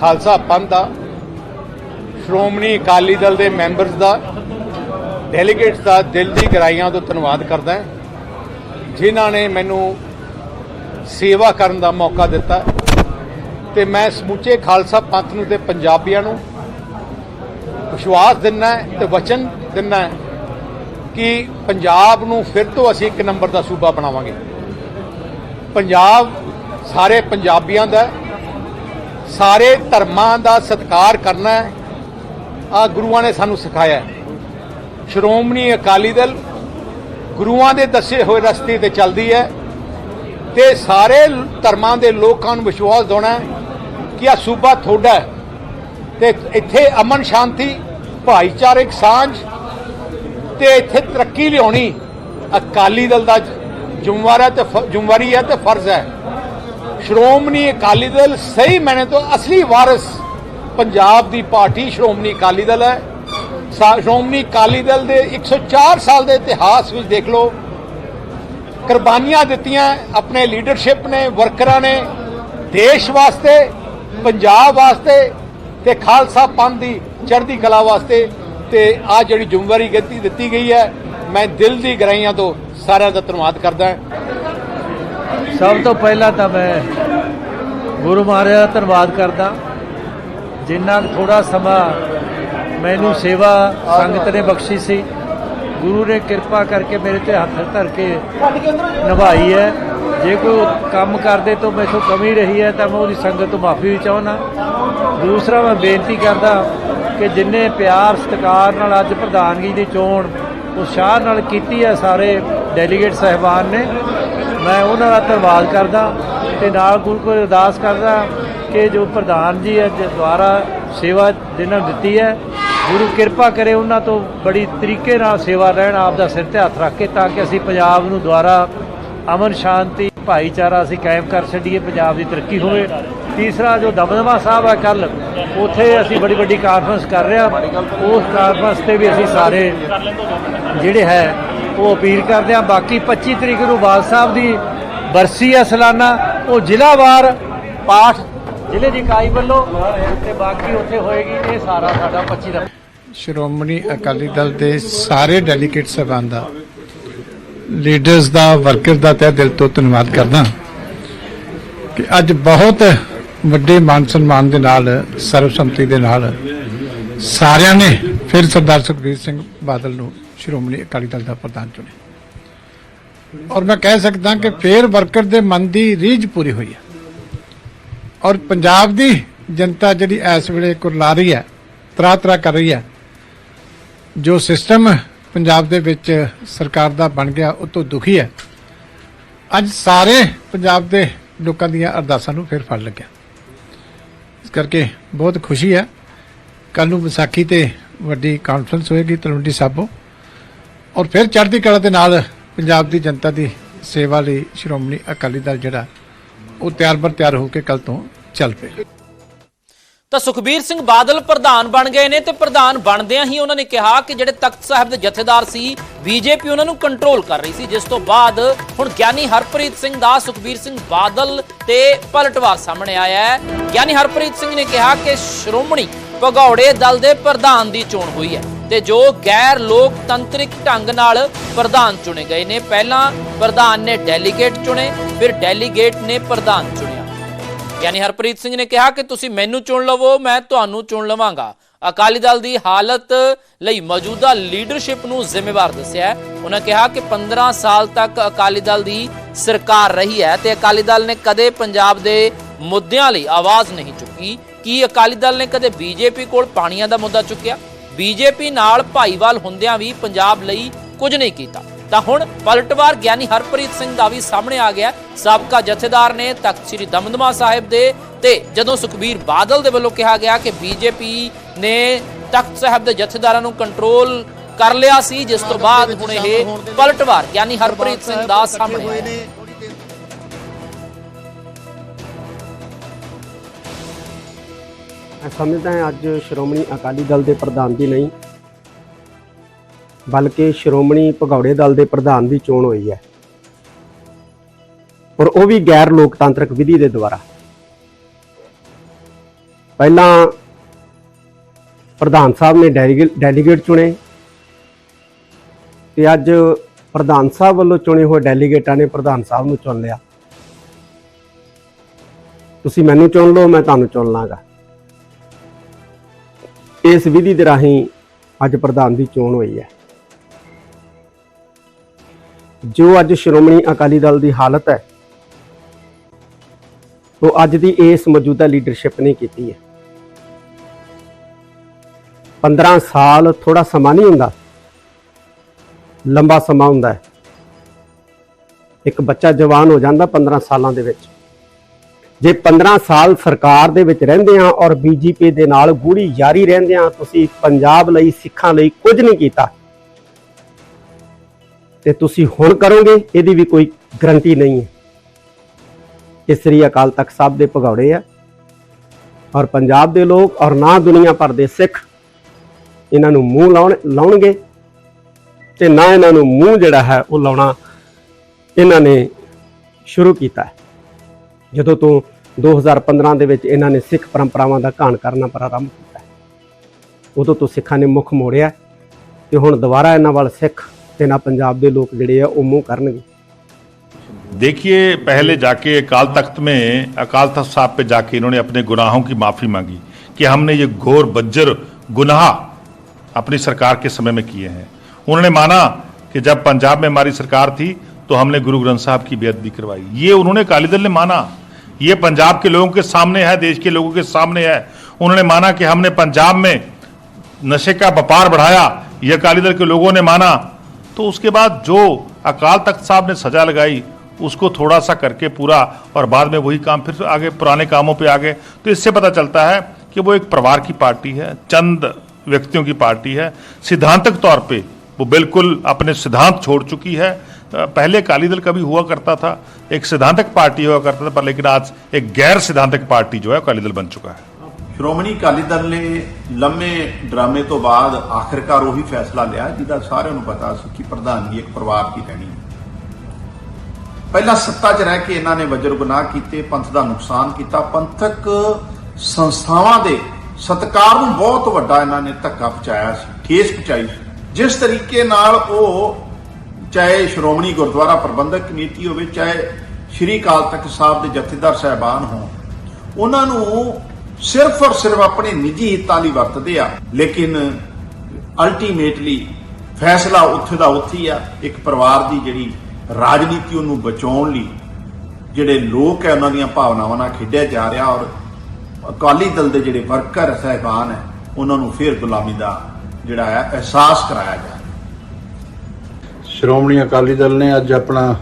ਖਾਲਸਾ ਪੰਥ ਦਾ ਸ਼੍ਰੋਮਣੀ ਅਕਾਲੀ ਦਲ ਦੇ ਮੈਂਬਰਸ ਦਾ, ਡੈਲੀਗੇਟਸ ਦਾ ਦਿਲ ਦੀ ਗਹਿਰਾਈਆਂ ਤੋਂ ਧੰਨਵਾਦ ਕਰਦਾ ਹਾਂ, ਜਿਨ੍ਹਾਂ ਨੇ ਮੈਨੂੰ ਸੇਵਾ ਕਰਨ ਦਾ ਮੌਕਾ ਦਿੱਤਾ। ਤੇ ਮੈਂ ਸਮੁੱਚੇ ਖਾਲਸਾ ਪੰਥ ਨੂੰ ਤੇ ਪੰਜਾਬੀਆਂ ਨੂੰ ਵਿਸ਼ਵਾਸ ਦਿੰਨਾ ਹੈ ਤੇ ਵਚਨ ਦਿੰਨਾ ਕਿ ਪੰਜਾਬ ਨੂੰ ਫਿਰ ਤੋਂ ਅਸੀਂ ਇੱਕ ਨੰਬਰ ਦਾ ਸੂਬਾ ਬਣਾਵਾਂਗੇ। ਪੰਜਾਬ ਸਾਰੇ ਪੰਜਾਬੀਆਂ ਦਾ, ਸਾਰੇ ਧਰਮਾਂ ਦਾ ਸਤਿਕਾਰ ਕਰਨਾ ਹੈ ਆ ਗੁਰੂਆਂ ਨੇ ਸਾਨੂੰ ਸਿਖਾਇਆ ਸ਼੍ਰੋਮਣੀ ਅਕਾਲੀ ਦਲ ਗੁਰੂਆਂ ਦੇ ਦੱਸੇ ਹੋਏ ਰਸਤੇ ਤੇ ਚੱਲਦੀ ਹੈ ਤੇ ਸਾਰੇ ਧਰਮਾਂ ਦੇ ਲੋਕਾਂ ਨੂੰ ਵਿਸ਼ਵਾਸ ਦਿਵਾਉਣਾ ਕਿ ਆ ਸੂਬਾ ਤੁਹਾਡਾ ਹੈ। ਤੇ ਇੱਥੇ ਅਮਨ ਸ਼ਾਂਤੀ, ਭਾਈਚਾਰਕ ਸਾਂਝ ਤੇ ਇੱਥੇ ਤਰੱਕੀ ਲਿਆਉਣੀ ਅਕਾਲੀ ਦਲ ਦਾ ਜ਼ਿੰਮੇਵਾਰ ਹੈ ਤੇ ਜ਼ਿੰਮੇਵਾਰੀ ਹੈ ਤੇ ਫਰਜ਼ ਹੈ। ਸ਼੍ਰੋਮਣੀ ਅਕਾਲੀ ਦਲ ਸਹੀ ਮੈਨੇ ਤੋਂ ਅਸਲੀ ਵਾਰਿਸ ਪੰਜਾਬ ਦੀ ਪਾਰਟੀ ਸ਼੍ਰੋਮਣੀ ਅਕਾਲੀ ਦਲ ਹੈ। ਸ਼੍ਰੋਮਣੀ ਅਕਾਲੀ ਦਲ ਦੇ 104 ਸਾਲ ਦੇ ਇਤਿਹਾਸ ਵਿੱਚ ਦੇਖ ਲਓ। ਕੁਰਬਾਨੀਆਂ ਦਿੱਤੀਆਂ, ਆਪਣੇ ਲੀਡਰਸ਼ਿਪ ਨੇ ਵਰਕਰਾਂ ਨੇ। ਦੇਸ਼ ਵਾਸਤੇ, ਪੰਜਾਬ ਵਾਸਤੇ ਤੇ ਖਾਲਸਾ ਪੰਥ ਦੀ ਚੜ੍ਹਦੀ ਕਲਾ ਵਾਸਤੇ ਤੇ ਆ ਜਿਹੜੀ ਜ਼ਿੰਮੇਵਾਰੀ ਦਿੱਤੀ ਦਿੱਤੀ ਗਈ ਹੈ, ਮੈਂ ਦਿਲ ਦੀ ਗਹਿਰਾਈਆਂ ਤੋਂ ਸਾਰਿਆਂ ਦਾ ਧੰਨਵਾਦ ਕਰਦਾ ਸਭ ਤੋਂ ਪਹਿਲਾਂ ਤਾਂ ਮੈਂ ਗੁਰੂ ਮਹਾਰਾਜ ਦਾ ਧੰਨਵਾਦ ਕਰਦਾ। ਜਿੰਨਾ ਥੋੜਾ ਸਮਾਂ ਮੈਨੂੰ ਸੇਵਾ ਸੰਗਤ ਨੇ ਬਖਸ਼ੀ ਸੀ, ਗੁਰੂ ਨੇ ਕਿਰਪਾ ਕਰਕੇ ਮੇਰੇ ਤੇ ਹੱਥ ਧਰ ਕੇ ਨਿਭਾਈ ਹੈ। ਜੇ ਕੋਈ ਕੰਮ ਕਰਦੇ ਤੋਂ ਮੈਥੋਂ ਕਮੀ ਰਹੀ ਹੈ ਤਾਂ ਮੈਂ ਉਹਦੀ ਸੰਗਤ ਤੋਂ ਮਾਫੀ ਵੀ ਚਾਹੁੰਦਾ। ਦੂਸਰਾ ਮੈਂ ਬੇਨਤੀ ਕਰਦਾ ਕਿ ਜਿੰਨੇ ਪਿਆਰ, ਸਤਿਕਾਰ ਨਾਲ ਅੱਜ ਪ੍ਰਧਾਨਗੀ ਦੀ ਚੋਣ ਉਤਸ਼ਾਹ ਨਾਲ ਕੀਤੀ ਹੈ ਸਾਰੇ ਡੈਲੀਗੇਟ ਸਹਿਬਾਨ ਨੇ, ਮੈਂ ਉਹਨਾਂ ਦਾ ਧੰਨਵਾਦ ਕਰਦਾ ਤੇ ਨਾਲ ਗੁਰੂ ਕੋਲ ਅਰਦਾਸ ਕਰਦਾ ਕਿ ਜੋ ਪ੍ਰਧਾਨ ਜੀ ਅੱਜ ਦੁਆਰਾ ਸੇਵਾ ਜਿਨ੍ਹਾਂ ਨੂੰ ਦਿੱਤੀ ਹੈ, ਗੁਰੂ ਕਿਰਪਾ ਕਰੇ ਉਹਨਾਂ ਤੋਂ ਬੜੀ ਤਰੀਕੇ ਨਾਲ ਸੇਵਾ ਰਹਿਣ ਆਪ ਦਾ ਸਿਰ ਤੇ ਹੱਥ ਰੱਖ ਕੇ ਤਾਂ ਕਿ ਅਸੀਂ ਪੰਜਾਬ ਨੂੰ ਦੁਆਰਾ ਅਮਨ, ਸ਼ਾਂਤੀ, ਭਾਈਚਾਰਾ ਅਸੀਂ ਕਾਇਮ ਕਰ ਛੱਡੀਏ, ਪੰਜਾਬ ਦੀ ਤਰੱਕੀ ਹੋਵੇ। ਤੀਸਰਾ ਜੋ ਦਮਦਮਾ ਸਾਹਿਬ ਹੈ ਕੱਲ ਉੱਥੇ ਅਸੀਂ ਬੜੀ ਵੱਡੀ ਕਾਨਫਰੰਸ ਕਰ ਰਹੇ ਹਾਂ। ਉਸ ਕਾਨਫਰੰਸ ਤੇ ਵੀ ਅਸੀਂ ਸਾਰੇ ਜਿਹੜੇ ਹੈ, ਉਹ ਅਪੀਲ ਕਰਦੇ ਹਾਂ। ਬਾਕੀ 25 ਤਰੀਕ ਨੂੰ ਬਾਦ ਸਾਹਿਬ ਦੀ ਬਰਸੀ ਹੈ ਸਾਲਾਨਾ, ਉਹ ਜ਼ਿਲ੍ਹਾਵਾਰ ਪਾਠ ਜ਼ਿਲ੍ਹੇ ਦੀ ਇਕਾਈ ਵੱਲੋਂ ਤੇ ਬਾਕੀ ਉੱਥੇ ਹੋਏਗੀ, ਇਹ ਸਾਰਾ ਸਾਡਾ 25 ਦਾ ਸ਼੍ਰੋਮਣੀ ਅਕਾਲੀ ਦਲ ਦੇ ਸਾਰੇ ਡੈਲੀਗੇਟ ਸਭਾਂ ਦਾ ਲੀਡਰਸ ਦਾ ਵਰਕਰ ਦਾ ਤਹਿ ਦਿਲ ਤੋਂ ਧੰਨਵਾਦ ਕਰਦਾ ਕਿ ਅੱਜ ਬਹੁਤ ਵੱਡੇ ਮਾਨ ਸਨਮਾਨ ਦੇ ਨਾਲ ਸਰਵਸੰਮਤੀ ਦੇ ਨਾਲ ਸਾਰਿਆਂ ਨੇ ਫਿਰ ਸਰਦਾਰ ਸੁਖਬੀਰ ਸਿੰਘ ਬਾਦਲ ਨੂੰ ਸ਼੍ਰੋਮਣੀ ਅਕਾਲੀ ਦਲ ਦਾ ਪ੍ਰਧਾਨ ਚੁਣਿਆ। ਔਰ ਮੈਂ ਕਹਿ ਸਕਦਾ ਕਿ ਫੇਰ ਵਰਕਰ ਦੇ ਮਨ ਦੀ ਰੀਝ ਪੂਰੀ ਹੋਈ ਹੈ। ਔਰ ਪੰਜਾਬ ਦੀ ਜਨਤਾ ਜਿਹੜੀ ਇਸ ਵੇਲੇ ਕੁਰਲਾ ਰਹੀ ਹੈ ਤਰਾ ਤਰਾ ਕਰ ਰਹੀ ਹੈ, ਜੋ ਸਿਸਟਮ ਪੰਜਾਬ ਦੇ ਵਿੱਚ ਸਰਕਾਰ ਦਾ ਬਣ ਗਿਆ, ਉਹ ਤੋਂ ਦੁਖੀ ਹੈ। ਅੱਜ ਸਾਰੇ ਪੰਜਾਬ ਦੇ ਲੋਕਾਂ ਦੀਆਂ ਅਰਦਾਸਾਂ ਨੂੰ ਫਿਰ ਫੜ ਲੱਗਿਆ। ਇਸ ਕਰਕੇ ਬਹੁਤ ਖੁਸ਼ੀ ਹੈ। ਕੱਲ ਨੂੰ ਵਿਸਾਖੀ ਤੇ ਵੱਡੀ ਕਾਨਫਰੰਸ ਹੋਏਗੀ ਤਲਵੰਡੀ ਸਾਬੋ। ਔਰ ਫਿਰ ਚੜ੍ਹਦੀ ਕਲਾ ਦੇ ਨਾਲ ਪੰਜਾਬ ਦੀ ਜਨਤਾ ਦੀ ਸੇਵਾ ਲਈ ਸ਼੍ਰੋਮਣੀ ਅਕਾਲੀ ਦਲ ਜਿਹੜਾ ਉਹ ਤਿਆਰ ਬਰ ਤਿਆਰ ਹੋ ਕੇ ਕੱਲ ਤੋਂ ਚੱਲ ਪਏ। ਤਾਂ ਸੁਖਬੀਰ ਸਿੰਘ ਬਾਦਲ ਪ੍ਰਧਾਨ ਬਣ ਗਏ ਨੇ ਤੇ ਪ੍ਰਧਾਨ ਬਣਦਿਆਂ ਹੀ ਉਹਨਾਂ ਨੇ ਕਿਹਾ ਕਿ ਜਿਹੜੇ ਤਖਤ ਸਾਹਿਬ ਦੇ ਜਥੇਦਾਰ ਸੀ, ਬੀਜੇਪੀ ਉਹਨਾਂ ਨੂੰ ਕੰਟਰੋਲ ਕਰ ਰਹੀ ਸੀ। ਜਿਸ ਤੋਂ ਬਾਅਦ ਹੁਣ ਗਿਆਨੀ ਹਰਪ੍ਰੀਤ ਸਿੰਘ ਦਾ ਸੁਖਬੀਰ ਸਿੰਘ ਬਾਦਲ ਤੇ ਪਲਟਵਾਰ ਸਾਹਮਣੇ ਆਇਆ ਹੈ। ਗਿਆਨੀ ਹਰਪ੍ਰੀਤ ਸਿੰਘ ਨੇ ਕਿਹਾ ਕਿ ਸ਼੍ਰੋਮਣੀ ਭਗੌੜੇ ਦਲ ਦੇ ਪ੍ਰਧਾਨ ਦੀ ਚੋਣ ਹੋਈ ਹੈ। ਤੇ ਜੋ ਗੈਰ ਲੋਕਤੰਤਰਿਕ ਢੰਗ ਨਾਲ ਪ੍ਰਧਾਨ ਚੁਣੇ ਗਏ ਨੇ। ਪਹਿਲਾਂ ਪ੍ਰਧਾਨ ਨੇ ਡੈਲੀਗੇਟ ਚੁਣੇ, ਫਿਰ ਡੈਲੀਗੇਟ ਨੇ ਪ੍ਰਧਾਨ ਚੁਣਿਆ। ਯਾਨੀ ਹਰਪ੍ਰੀਤ ਸਿੰਘ ਨੇ ਕਿਹਾ ਕਿ ਤੁਸੀਂ ਮੈਨੂੰ ਚੁਣ ਲਵੋ, ਮੈਂ ਤੁਹਾਨੂੰ ਚੁਣ ਲਵਾਂਗਾ। ਅਕਾਲੀ ਦਲ ਦੀ ਹਾਲਤ ਲਈ ਮੌਜੂਦਾ ਲੀਡਰਸ਼ਿਪ ਨੂੰ ਜ਼ਿੰਮੇਵਾਰ ਦੱਸਿਆ ਉਹਨਾਂ ਕਿਹਾ ਕਿ 15 ਸਾਲ ਤੱਕ ਅਕਾਲੀ ਦਲ ਦੀ ਸਰਕਾਰ ਰਹੀ ਹੈ ਤੇ ਅਕਾਲੀ ਦਲ ਨੇ ਕਦੇ ਪੰਜਾਬ ਦੇ ਮੁੱਦਿਆਂ ਲਈ ਆਵਾਜ਼ ਨਹੀਂ ਚੁੱਕੀ। ਕੀ ਅਕਾਲੀ ਦਲ ਨੇ ਕਦੇ ਬੀਜੇਪੀ ਕੋਲ ਪਾਣੀਆਂ ਦਾ ਮੁੱਦਾ ਚੁੱਕਿਆ? ਬੀਜੇਪੀ ਨਾਲ ਭਾਈਵਾਲ ਹੁੰਦਿਆਂ ਵੀ ਪੰਜਾਬ ਲਈ ਕੁਝ ਨਹੀਂ ਕੀਤਾ। ਤਾਂ ਹੁਣ ਪਲਟਵਾਰ ਗਿਆਨੀ ਹਰਪ੍ਰੀਤ ਸਿੰਘ ਦਾ ਵੀ ਸਾਹਮਣੇ ਆ ਗਿਆ। ਸਾਬਕਾ ਜਥੇਦਾਰ ਨੇ ਤਖਤ ਸ੍ਰੀ ਦਮਦਮਾ ਸਾਹਿਬ ਦੇ ਤੇ ਜਦੋਂ ਸੁਖਬੀਰ ਬਾਦਲ ਦੇ ਵੱਲੋਂ ਕਿਹਾ ਗਿਆ ਕਿ ਬੀਜੇਪੀ ਨੇ ਤਖਤ ਸਾਹਿਬ ਦੇ ਜਥੇਦਾਰਾਂ ਨੂੰ ਕੰਟਰੋਲ ਕਰ ਲਿਆ ਸੀ ਜਿਸ ਤੋਂ ਬਾਅਦ ਹੁਣ ਇਹ ਪਲਟਵਾਰ ਗਿਆਨੀ ਹਰਪ੍ਰੀਤ ਸਿੰਘ ਦਾ ਸਾਹਮਣੇ ਮੈਂ ਸਮਝਦਾ ਹਾਂ ਅੱਜ ਸ਼੍ਰੋਮਣੀ ਅਕਾਲੀ ਦਲ ਦੇ ਪ੍ਰਧਾਨ ਦੀ ਨਹੀਂ, ਬਲਕਿ ਸ਼੍ਰੋਮਣੀ ਭਗੌੜੇ ਦਲ ਦੇ ਪ੍ਰਧਾਨ ਦੀ ਚੋਣ ਹੋਈ ਹੈ। ਔਰ ਉਹ ਵੀ ਗੈਰ ਲੋਕਤਾਂਤਰਿਕ ਵਿਧੀ ਦੇ ਦੁਆਰਾ। ਪਹਿਲਾਂ ਪ੍ਰਧਾਨ ਸਾਹਿਬ ਨੇ ਡੈਲੀਗੇ- ਡੈਲੀਗੇਟ ਚੁਣੇ, ਤੇ ਅੱਜ ਪ੍ਰਧਾਨ ਸਾਹਿਬ ਵੱਲੋਂ ਚੁਣੇ ਹੋਏ ਡੈਲੀਗੇਟਾਂ ਨੇ ਪ੍ਰਧਾਨ ਸਾਹਿਬ ਨੂੰ ਚੁਣ ਲਿਆ। ਤੁਸੀਂ ਮੈਨੂੰ ਚੁਣ ਲਓ, ਮੈਂ ਤੁਹਾਨੂੰ ਚੁਣ ਲਾਂਗਾ। ਇਸ ਵਿਧੀ ਦੇ ਰਾਹੀਂ ਅੱਜ ਪ੍ਰਧਾਨ ਦੀ ਚੋਣ ਹੋਈ ਹੈ। ਜੋ ਅੱਜ ਸ਼੍ਰੋਮਣੀ ਅਕਾਲੀ ਦਲ ਦੀ ਹਾਲਤ ਹੈ, ਉਹ ਅੱਜ ਦੀ ਇਸ ਮੌਜੂਦਾ ਲੀਡਰਸ਼ਿਪ ਨੇ ਕੀਤੀ ਹੈ। 15 ਸਾਲ ਥੋੜਾ ਸਮਾਂ ਨਹੀਂ ਹੁੰਦਾ, ਲੰਬਾ ਸਮਾਂ ਹੁੰਦਾ ਹੈ। ਇੱਕ ਬੱਚਾ ਜਵਾਨ ਹੋ ਜਾਂਦਾ 15 ਸਾਲਾਂ ਦੇ ਵਿੱਚ। ਜੇ 15 ਸਾਲ ਸਰਕਾਰ ਦੇ ਵਿੱਚ ਰਹਿੰਦੇ ਆ ਔਰ ਬੀਜੇਪੀ ਦੇ ਨਾਲ ਗੂੜੀ ਯਾਰੀ ਰਹਿੰਦੇ ਆ ਤੁਸੀਂ ਪੰਜਾਬ ਲਈ, ਸਿੱਖਾਂ ਲਈ ਕੁਝ ਨਹੀਂ ਕੀਤਾ। ਤੇ ਤੁਸੀਂ ਹੁਣ ਕਰੋਗੇ, ਇਹਦੀ ਵੀ ਕੋਈ ਗਰੰਟੀ ਨਹੀਂ ਹੈ। ਇਹ ਸ੍ਰੀ ਅਕਾਲ ਤਖਤ ਸਾਹਿਬ ਦੇ ਭਗੌੜੇ ਆ ਔਰ ਪੰਜਾਬ ਦੇ ਲੋਕ ਔਰ ਨਾ ਦੁਨੀਆ ਭਰ ਦੇ ਸਿੱਖ ਇਹਨਾਂ ਨੂੰ ਮੂੰਹ ਲਾਉਣ ਲਾਉਣਗੇ ਤੇ ਨਾ ਇਹਨਾਂ ਨੂੰ ਮੂੰਹ ਜਿਹੜਾ ਹੈ ਉਹ ਲਾਉਣਾ ਇਹਨਾਂ ਨੇ ਸ਼ੁਰੂ ਕੀਤਾ ਹੈ। ਜਦੋਂ ਤੋਂ 2015 ਦੇ ਵਿੱਚ ਇਹਨਾਂ ਨੇ ਸਿੱਖ ਪਰੰਪਰਾਵਾਂ ਦਾ ਘਾਣ ਕਰਨਾ ਪ੍ਰਾਰੰਭ ਕੀਤਾ ਹੈ। ਉਦੋਂ ਤੋਂ ਸਿੱਖਾਂ ਨੇ ਮੁੱਖ ਮੋੜਿਆ ਤੇ ਹੁਣ ਦੁਬਾਰਾ ਇਹਨਾਂ ਵੱਲ ਸਿੱਖ ਤੇ ਨਾ ਪੰਜਾਬ ਦੇ ਲੋਕ ਜਿਹੜੇ ਆ ਉਹ ਮੂੰਹ ਕਰਨਗੇ देखिए पहले जाके अकाल तख्त में अकाल तख्त साहब पे जाके इन्होंने अपने गुनाहों की माफ़ी मांगी कि हमने ये घोर बज्जर गुनाह अपनी सरकार के समय में किए हैं उन्होंने माना कि जब पंजाब में हमारी सरकार थी तो हमने गुरु ग्रंथ साहब की बेअदबी करवाई ये उन्होंने अकाली दल ने माना ये पंजाब के लोगों के सामने है, देश के लोगों के सामने है। उन्होंने माना कि हमने पंजाब में नशे का व्यापार बढ़ाया, ये अकाली दल के लोगों ने माना। तो उसके बाद जो अकाल तख्त साहब ने सजा लगाई, उसको थोड़ा सा करके पूरा और बाद में वही काम फिर आगे पुराने कामों पे आ गए तो इससे पता चलता है कि वो एक परिवार की पार्टी है, चंद व्यक्तियों की पार्टी है। सिद्धांतक तौर पे वो बिल्कुल अपने सिद्धांत छोड़ चुकी है। पहले अकाली दल कभी हुआ करता था एक सिद्धांतक पार्टी हुआ करता था पर लेकिन आज एक गैर सिद्धांतक पार्टी जो है अकाली दल बन चुका है ਸ਼੍ਰੋਮਣੀ ਅਕਾਲੀ ਦਲ ਨੇ ਲੰਮੇ ਡਰਾਮੇ ਤੋਂ ਬਾਅਦ ਆਖਿਰਕਾਰ ਉਹੀ ਫੈਸਲਾ ਲਿਆ ਜਿਹਦਾ ਸਾਰਿਆਂ ਨੂੰ ਪਤਾ ਸੀ ਕਿ ਪ੍ਰਧਾਨਗੀ ਇੱਕ ਪਰਿਵਾਰ ਦੀ ਰਹਿਣੀ ਹੈ ਪਹਿਲਾਂ ਸੱਤਾ 'ਚ ਰਹਿ ਕੇ ਇਹਨਾਂ ਨੇ ਵਜਰ ਗੁਨਾਹ ਕੀਤੇ ਪੰਥ ਦਾ ਨੁਕਸਾਨ ਕੀਤਾ ਪੰਥਕ ਸੰਸਥਾਵਾਂ ਦੇ ਸਤਕਾਰ ਨੂੰ ਬਹੁਤ ਵੱਡਾ ਇਹਨਾਂ ਨੇ ਧੱਕਾ ਪਹੁੰਚਾਇਆ ਸੀ ਠੇਸ ਪਹੁੰਚਾਈ ਸੀ ਜਿਸ ਤਰੀਕੇ ਨਾਲ ਉਹ ਚਾਹੇ ਸ਼੍ਰੋਮਣੀ ਗੁਰਦੁਆਰਾ ਪ੍ਰਬੰਧਕ ਕਮੇਟੀ ਹੋਵੇ, ਚਾਹੇ ਸ਼੍ਰੀ ਅਕਾਲ ਤਖਤ ਸਾਹਿਬ ਦੇ ਜਥੇਦਾਰ ਸਾਹਿਬਾਨ ਹੋਣ, ਉਹਨਾਂ ਨੂੰ ਸਿਰਫ ਔਰ ਸਿਰਫ ਆਪਣੇ ਨਿੱਜੀ ਹਿੱਤਾਂ ਲਈ ਵਰਤਦੇ ਆ। ਲੇਕਿਨ ਅਲਟੀਮੇਟਲੀ ਫੈਸਲਾ ਉੱਥੇ ਦਾ ਉੱਥੇ ਹੀ ਆ। ਇੱਕ ਪਰਿਵਾਰ ਦੀ ਜਿਹੜੀ ਰਾਜਨੀਤੀ ਉਹਨੂੰ ਬਚਾਉਣ ਲਈ ਜਿਹੜੇ ਲੋਕ ਹੈ ਉਹਨਾਂ ਦੀਆਂ ਭਾਵਨਾਵਾਂ ਨਾਲ ਖੇਡਿਆ ਜਾ ਰਿਹਾ ਔਰ ਅਕਾਲੀ ਦਲ ਦੇ ਜਿਹੜੇ ਵਰਕਰ, ਸਹਿਬਾਨ ਹੈ, ਉਹਨਾਂ ਨੂੰ ਫਿਰ ਗੁਲਾਮੀ ਦਾ ਜਿਹੜਾ ਹੈ ਅਹਿਸਾਸ ਕਰਾਇਆ ਜਾ ਸ਼੍ਰੋਮਣੀ ਅਕਾਲੀ ਦਲ ਨੇ ਅੱਜ ਆਪਣਾ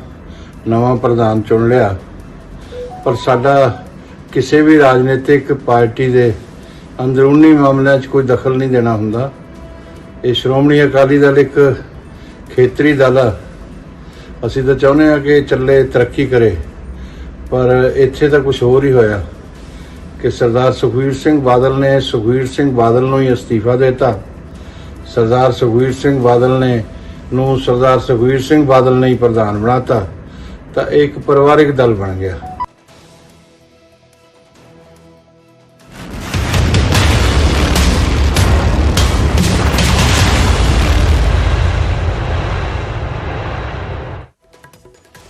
ਨਵਾਂ ਪ੍ਰਧਾਨ ਚੁਣ ਲਿਆ। ਪਰ ਸਾਡਾ ਕਿਸੇ ਵੀ ਰਾਜਨੀਤਿਕ ਪਾਰਟੀ ਦੇ ਅੰਦਰੂਨੀ ਮਾਮਲਿਆਂ 'ਚ ਕੋਈ ਦਖਲ ਨਹੀਂ ਦੇਣਾ ਹੁੰਦਾ। ਇਹ ਸ਼੍ਰੋਮਣੀ ਅਕਾਲੀ ਦਲ ਇੱਕ ਖੇਤਰੀ ਦਲ ਆ। ਅਸੀਂ ਤਾਂ ਚਾਹੁੰਦੇ ਆ ਕਿ ਚੱਲੇ, ਤਰੱਕੀ ਕਰੇ। ਪਰ ਇੱਥੇ ਤਾਂ ਕੁਝ ਹੋਰ ਹੀ ਹੋਇਆ ਕਿ ਸਰਦਾਰ ਸੁਖਵੀਰ ਸਿੰਘ ਬਾਦਲ ਨੇ ਸੁਖਵੀਰ ਸਿੰਘ ਬਾਦਲ ਨੂੰ ਹੀ ਅਸਤੀਫਾ ਦਿੱਤਾ। ਸਰਦਾਰ ਸੁਖਵੀਰ ਸਿੰਘ ਬਾਦਲ ਨੇ ਨੂੰ ਸਰਦਾਰ ਸੁਖਵੀਰ ਸਿੰਘ ਬਾਦਲ ਨੇ ਹੀ ਪ੍ਰਧਾਨ ਬਣਾਤਾ, ਤਾਂ ਇਹ ਇੱਕ ਪਰਿਵਾਰਿਕ ਦਲ ਬਣ ਗਿਆ।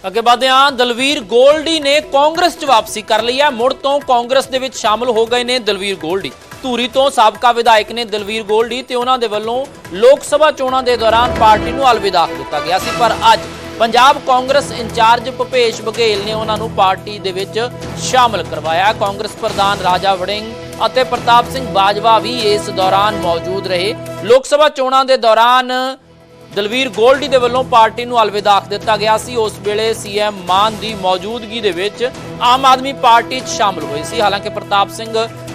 ਅੱਗੇ ਵਧਦੇ ਹਾਂ, ਦਲਵੀਰ ਗੋਲਡੀ ਨੇ ਕਾਂਗਰਸ 'ਚ ਵਾਪਸੀ ਕਰ ਲਈ ਹੈ, ਮੁੜ ਤੋਂ ਕਾਂਗਰਸ ਦੇ ਵਿੱਚ ਸ਼ਾਮਲ ਹੋ ਗਏ ਨੇ ਦਲਵੀਰ ਗੋਲਡੀ। ਧੂਰੀ ਤੋਂ ਸਾਬਕਾ ਵਿਧਾਇਕ ਨੇ ਦਲਵੀਰ ਗੋਲਡੀ ਤੇ ਉਹਨਾਂ ਦੇ ਵੱਲੋਂ ਲੋਕ ਸਭਾ ਚੋਣਾਂ ਦੇ ਦੌਰਾਨ ਪਾਰਟੀ ਨੂੰ ਅਲਵਿਦਾ ਦਿੱਤਾ ਗਿਆ ਸੀ। ਪਰ ਅੱਜ ਪੰਜਾਬ ਕਾਂਗਰਸ ਇੰਚਾਰਜ ਭੁਪੇਸ਼ ਬਘੇਲ ਨੇ ਉਹਨਾਂ ਨੂੰ ਪਾਰਟੀ ਦੇ ਵਿੱਚ ਸ਼ਾਮਲ ਕਰਵਾਇਆ। ਕਾਂਗਰਸ ਪ੍ਰਧਾਨ ਰਾਜਾ ਵੜਿੰਗ ਅਤੇ ਪ੍ਰਤਾਪ ਸਿੰਘ ਬਾਜਵਾ ਵੀ ਇਸ ਦੌਰਾਨ ਮੌਜੂਦ ਰਹੇ। ਲੋਕ ਸਭਾ ਚੋਣਾਂ ਦੇ ਦੌਰਾਨ ਦਲਵੀਰ ਗੋਲਡੀ ਦੇ ਵੱਲੋਂ ਪਾਰਟੀ ਨੂੰ ਅਲਵਿਦਾ ਆਖ ਦਿੱਤਾ ਗਿਆ ਸੀ। ਉਸ ਵੇਲੇ ਸੀਐਮ ਮਾਨ ਦੀ ਮੌਜੂਦਗੀ ਦੇ ਵਿੱਚ ਆਮ ਆਦਮੀ ਪਾਰਟੀ 'ਚ ਸ਼ਾਮਲ ਹੋਏ ਸੀ। ਹਾਲਾਂਕਿ ਪ੍ਰਤਾਪ ਸਿੰਘ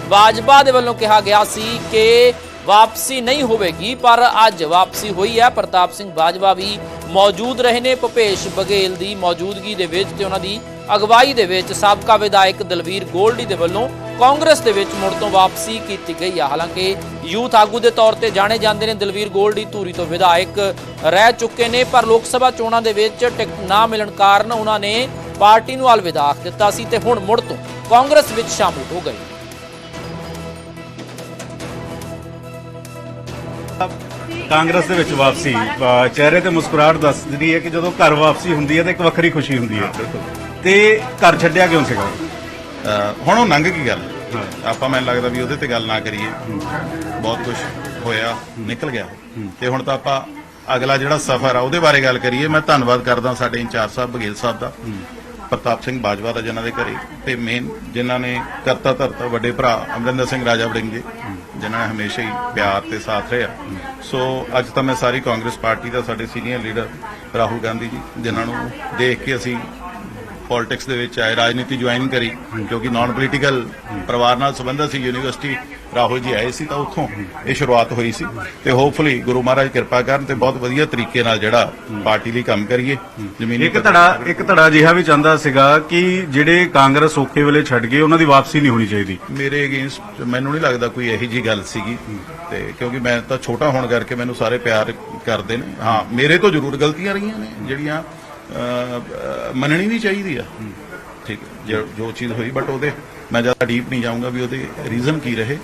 ਬਾਜਵਾ ਦੇ ਵੱਲੋਂ ਕਿਹਾ ਗਿਆ ਸੀ ਕਿ ਵਾਪਸੀ ਨਹੀਂ ਹੋਵੇਗੀ, ਪਰ ਅੱਜ ਵਾਪਸੀ ਹੋਈ ਹੈ। ਪ੍ਰਤਾਪ ਸਿੰਘ ਬਾਜਵਾ ਵੀ ਮੌਜੂਦ ਰਹੇ ਨੇ। ਭੁਪੇਸ਼ ਬਘੇਲ ਦੀ ਮੌਜੂਦਗੀ ਦੇ ਵਿੱਚ ਤੇ ਉਹਨਾਂ ਦੀ ਅਗਵਾਈ ਦੇ ਵਿੱਚ ਸਾਬਕਾ ਵਿਧਾਇਕ ਦਲਵੀਰ ਗੋਲਡੀ ਦੇ ਵੱਲੋਂ ਕਾਂਗਰਸ ਦੇ ਵਿੱਚ ਮੁੜ ਤੋਂ ਵਾਪਸੀ ਕੀਤੀ ਗਈ ਹੈ ਹਾਲਾਂਕਿ ਯੂਥ ਆਗੂ ਦੇ ਤੌਰ ਤੇ ਜਾਣੇ ਜਾਂਦੇ ਨੇ। ਦਲਵੀਰ ਗੋਲਡੀ ਧੂਰੀ ਤੋਂ ਵਿਧਾਇਕ ਰਹਿ ਚੁੱਕੇ ਨੇ, ਪਰ ਲੋਕ ਸਭਾ ਚੋਣਾਂ ਦੇ ਵਿੱਚ ਟਿਕਟ ਨਾ ਮਿਲਣ ਕਾਰਨ ਉਹਨਾਂ ਨੇ ਪਾਰਟੀ ਨੂੰ ਅਲਵਿਦਾ ਦਿੱਤਾ ਸੀ ਤੇ ਹੁਣ ਮੁੜ ਤੋਂ ਕਾਂਗਰਸ ਵਿੱਚ ਸ਼ਾਮਲ ਹੋ ਗਏ। ਕਾਂਗਰਸ ਦੇ ਵਿੱਚ ਵਾਪਸੀ ਅ, ਚਿਹਰੇ ਤੇ ਮੁਸਕਰਾਹਟ ਦੱਸਦੀ ਹੈ ਕਿ ਜਦੋਂ ਘਰ ਵਾਪਸੀ ਹੁੰਦੀ ਹੈ ਤਾਂ ਇੱਕ ਵੱਖਰੀ ਖੁਸ਼ੀ ਹੁੰਦੀ ਹੈ। ਤੇ ਘਰ ਛੱਡਿਆ ਕਿਉਂ ਸੀਗਾ? ਹੁਣ ਉਹ ਲੰਘ ਗਈ ਗੱਲ ਆਪਾਂ ਮੈਨੂੰ ਲੱਗਦਾ ਵੀ ਉਹਦੇ ਤੇ ਗੱਲ ਨਾ ਕਰੀਏ। ਬਹੁਤ ਕੁਝ ਹੋਇਆ ਨਿਕਲ ਗਿਆ। ਤੇ ਹੁਣ ਤਾਂ ਆਪਾਂ ਅਗਲਾ ਜਿਹੜਾ ਸਫ਼ਰ ਆ ਉਹਦੇ ਬਾਰੇ ਗੱਲ ਕਰੀਏ। ਮੈਂ ਧੰਨਵਾਦ ਕਰਦਾ ਸਾਡੇ ਇੰਚਾਰਜ ਸਾਹਿਬ ਬਗੇਲ ਸਾਹਿਬ ਦਾ। ਪ੍ਰਤਾਪ ਸਿੰਘ ਬਾਜਵਾ ਦਾ ਜਿਨ੍ਹਾਂ ਦੇ ਘਰੇ ਤੇ ਮੇਨ ਜਿਨ੍ਹਾਂ ਨੇ ਕਰਤਾ ਧਰਤਾ ਵੱਡੇ ਭਰਾ ਅਮਰਿੰਦਰ ਸਿੰਘ ਰਾਜਾ ਵੜਿੰਗ ਜੀ, ਜਿਨ੍ਹਾਂ ਨੇ ਹਮੇਸ਼ਾ ਹੀ ਪਿਆਰ ਤੇ ਸਾਥ ਰਿਹਾ। ਸੋ ਅੱਜ ਤਾਂ ਮੈਂ ਸਾਰੀ ਕਾਂਗਰਸ ਪਾਰਟੀ ਦਾ ਸਾਡੇ ਸੀਨੀਅਰ ਲੀਡਰ ਰਾਹੁਲ ਗਾਂਧੀ ਜੀ, ਜਿਨ੍ਹਾਂ ਨੂੰ ਦੇਖ ਕੇ ਅਸੀਂ ਪੋਲਿਟਿਕਸ ਦੇ ਵਿੱਚ ਆਏ ਰਾਜਨੀਤੀ ਜੁਆਇਨ ਕਰੀ ਕਿਉਂਕਿ ਨਾਨ ਪੋਲੀਟੀਕਲ ਪਰਿਵਾਰ ਨਾਲ ਸੰਬੰਧਿਤ ਸੀ ਯੂਨੀਵਰਸਿਟੀ ਰਾਹੁਲ ਜੀ ਆਏ ਸੀ ਤਾਂ ਉੱਥੋਂ ਇਹ ਸ਼ੁਰੂਆਤ ਹੋਈ ਸੀ। ਤੇ ਹੋਪਫੁਲੀ ਗੁਰੂ ਮਹਾਰਾਜ ਕਿਰਪਾ ਕਰਨ ਤੇ ਬਹੁਤ ਵਧੀਆ ਤਰੀਕੇ ਨਾਲ ਜਿਹੜਾ ਪਾਰਟੀ ਲਈ ਕੰਮ ਕਰੀਏ ਜ਼ਮੀਨੀ ਇੱਕ ਧੜਾ ਇੱਕ ਧੜਾ ਅਜਿਹਾ ਵੀ ਚਾਹੁੰਦਾ ਸੀਗਾ ਕਿ ਜਿਹੜੇ ਕਾਂਗਰਸ ਔਖੇ ਵੇਲੇ ਛੱਡ ਗਏ ਉਹਨਾਂ ਦੀ ਵਾਪਸੀ ਨਹੀਂ ਹੋਣੀ ਚਾਹੀਦੀ। ਮੇਰੇ ਅਗੇਂਸਟ ਮੈਨੂੰ ਨਹੀਂ ਲੱਗਦਾ ਕੋਈ ਇਹੀ ਜੀ ਗੱਲ ਸੀਗੀ। ਤੇ ਕਿਉਂਕਿ ਮੈਂ ਤਾਂ ਛੋਟਾ ਹੋਣ ਕਰਕੇ ਮੈਨੂੰ ਸਾਰੇ ਪਿਆਰ ਕਰਦੇ ਨੇ। ਹਾਂ ਮੇਰੇ ਤੋਂ ਜ਼ਰੂਰ ਗਲਤੀਆਂ ਰਹੀਆਂ ਨੇ ਜਿਹੜੀਆਂ ਮੰਨਣੀ ਵੀ ਚਾਹੀਦੀ ਆ। ਠੀਕ ਜੋ- ਚੀਜ਼ ਹੋਈ ਬਟ ਉਹਦੇ ਮੈਂ ਜ਼ਿਆਦਾ ਡੀਪ ਨਹੀਂ ਜਾਊਂਗਾ ਵੀ ਉਹਦੇ ਰੀਜ਼ਨ ਕੀ ਰਹੇ।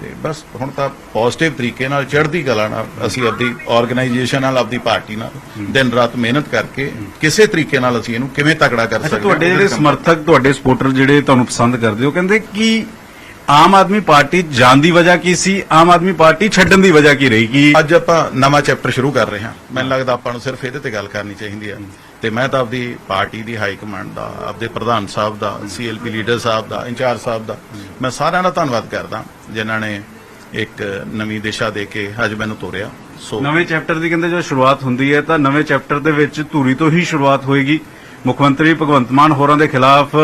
ਤੇ ਬਸ ਹੁਣ ਤਾਂ ਪੋਜ਼ਿਟਿਵ ਤਰੀਕੇ ਨਾਲ ਚੜ੍ਹਦੀ ਕਲਾ ਨਾਲ ਅਸੀਂ ਆਪਦੀ ਆਰਗੇਨਾਈਜੇਸ਼ਨ ਨਾਲ ਆਪਦੀ ਪਾਰਟੀ ਨਾਲ ਦਿਨ ਰਾਤ ਮਿਹਨਤ ਕਰਕੇ ਕਿਸੇ ਤਰੀਕੇ ਨਾਲ ਅਸੀਂ ਇਹਨੂੰ ਕਿਵੇਂ ਤਕੜਾ ਕਰ ਸਕਦੇ ਤੁਹਾਡੇ ਜਿਹੜੇ ਸਮਰਥਕ ਤੁਹਾਡੇ ਸਪੋਰਟਰ ਜਿਹੜੇ ਤੁਹਾਨੂੰ ਪਸੰਦ ਕਰਦੇ ਹੋ ਕਹਿੰਦੇ ਕਿ ਆਮ ਆਦਮੀ ਪਾਰਟੀ ਜਾਣ ਦੀ ਵਜ੍ਹਾ ਕੀ ਸੀ? ਆਮ ਆਦਮੀ ਪਾਰਟੀ ਛੱਡਣ ਦੀ ਵਜ੍ਹਾ ਕੀ ਰਹੀ? ਕਿ ਅੱਜ ਆਪਾਂ ਨਵਾਂ ਚੈਪਟਰ ਸ਼ੁਰੂ ਕਰ ਰਹੇ ਹਾਂ। ਮੈਨੂੰ ਲੱਗਦਾ ਆਪਾਂ ਨੂੰ ਸਿਰਫ ਇਹਦੇ ਤੇ ਗੱਲ ਕਰਨੀ ਚਾਹੀਦੀ ਹੈ ਤੇ ਮੈਂ ਤਾਂ ਆਪਦੀ ਪਾਰਟੀ ਦੀ ਹਾਈ ਕਮਾਂਡ ਦਾ ਆਪਦੇ ਪ੍ਰਧਾਨ ਸਾਹਿਬ ਦਾ ਸੀਐਲਪੀ ਲੀਡਰ ਸਾਹਿਬ ਦਾ ਇੰਚਾਰਜ ਸਾਹਿਬ ਦਾ ਮੈਂ ਸਾਰਿਆਂ ਦਾ ਧੰਨਵਾਦ ਕਰਦਾ ਜਿਨ੍ਹਾਂ ਨੇ ਇੱਕ ਨਵੀਂ ਦਿਸ਼ਾ ਦੇ ਕੇ ਅੱਜ ਮੈਨੂੰ ਤੋਰਿਆ। ਸੋ ਨਵੇਂ ਚੈਪਟਰ ਦੀ ਕਹਿੰਦੇ ਜਦੋਂ ਸ਼ੁਰੂਆਤ ਹੁੰਦੀ ਹੈ ਤਾਂ ਨਵੇਂ ਚੈਪਟਰ ਦੇ ਵਿੱਚ ਧੂਰੀ ਤੋਂ ਹੀ ਸ਼ੁਰੂਆਤ ਹੋਏਗੀ। ਮੁੱਖ ਮੰਤਰੀ ਭਗਵੰਤ ਮਾਨ ਹੋਰਾਂ ਦੇ ਖਿਲਾਫ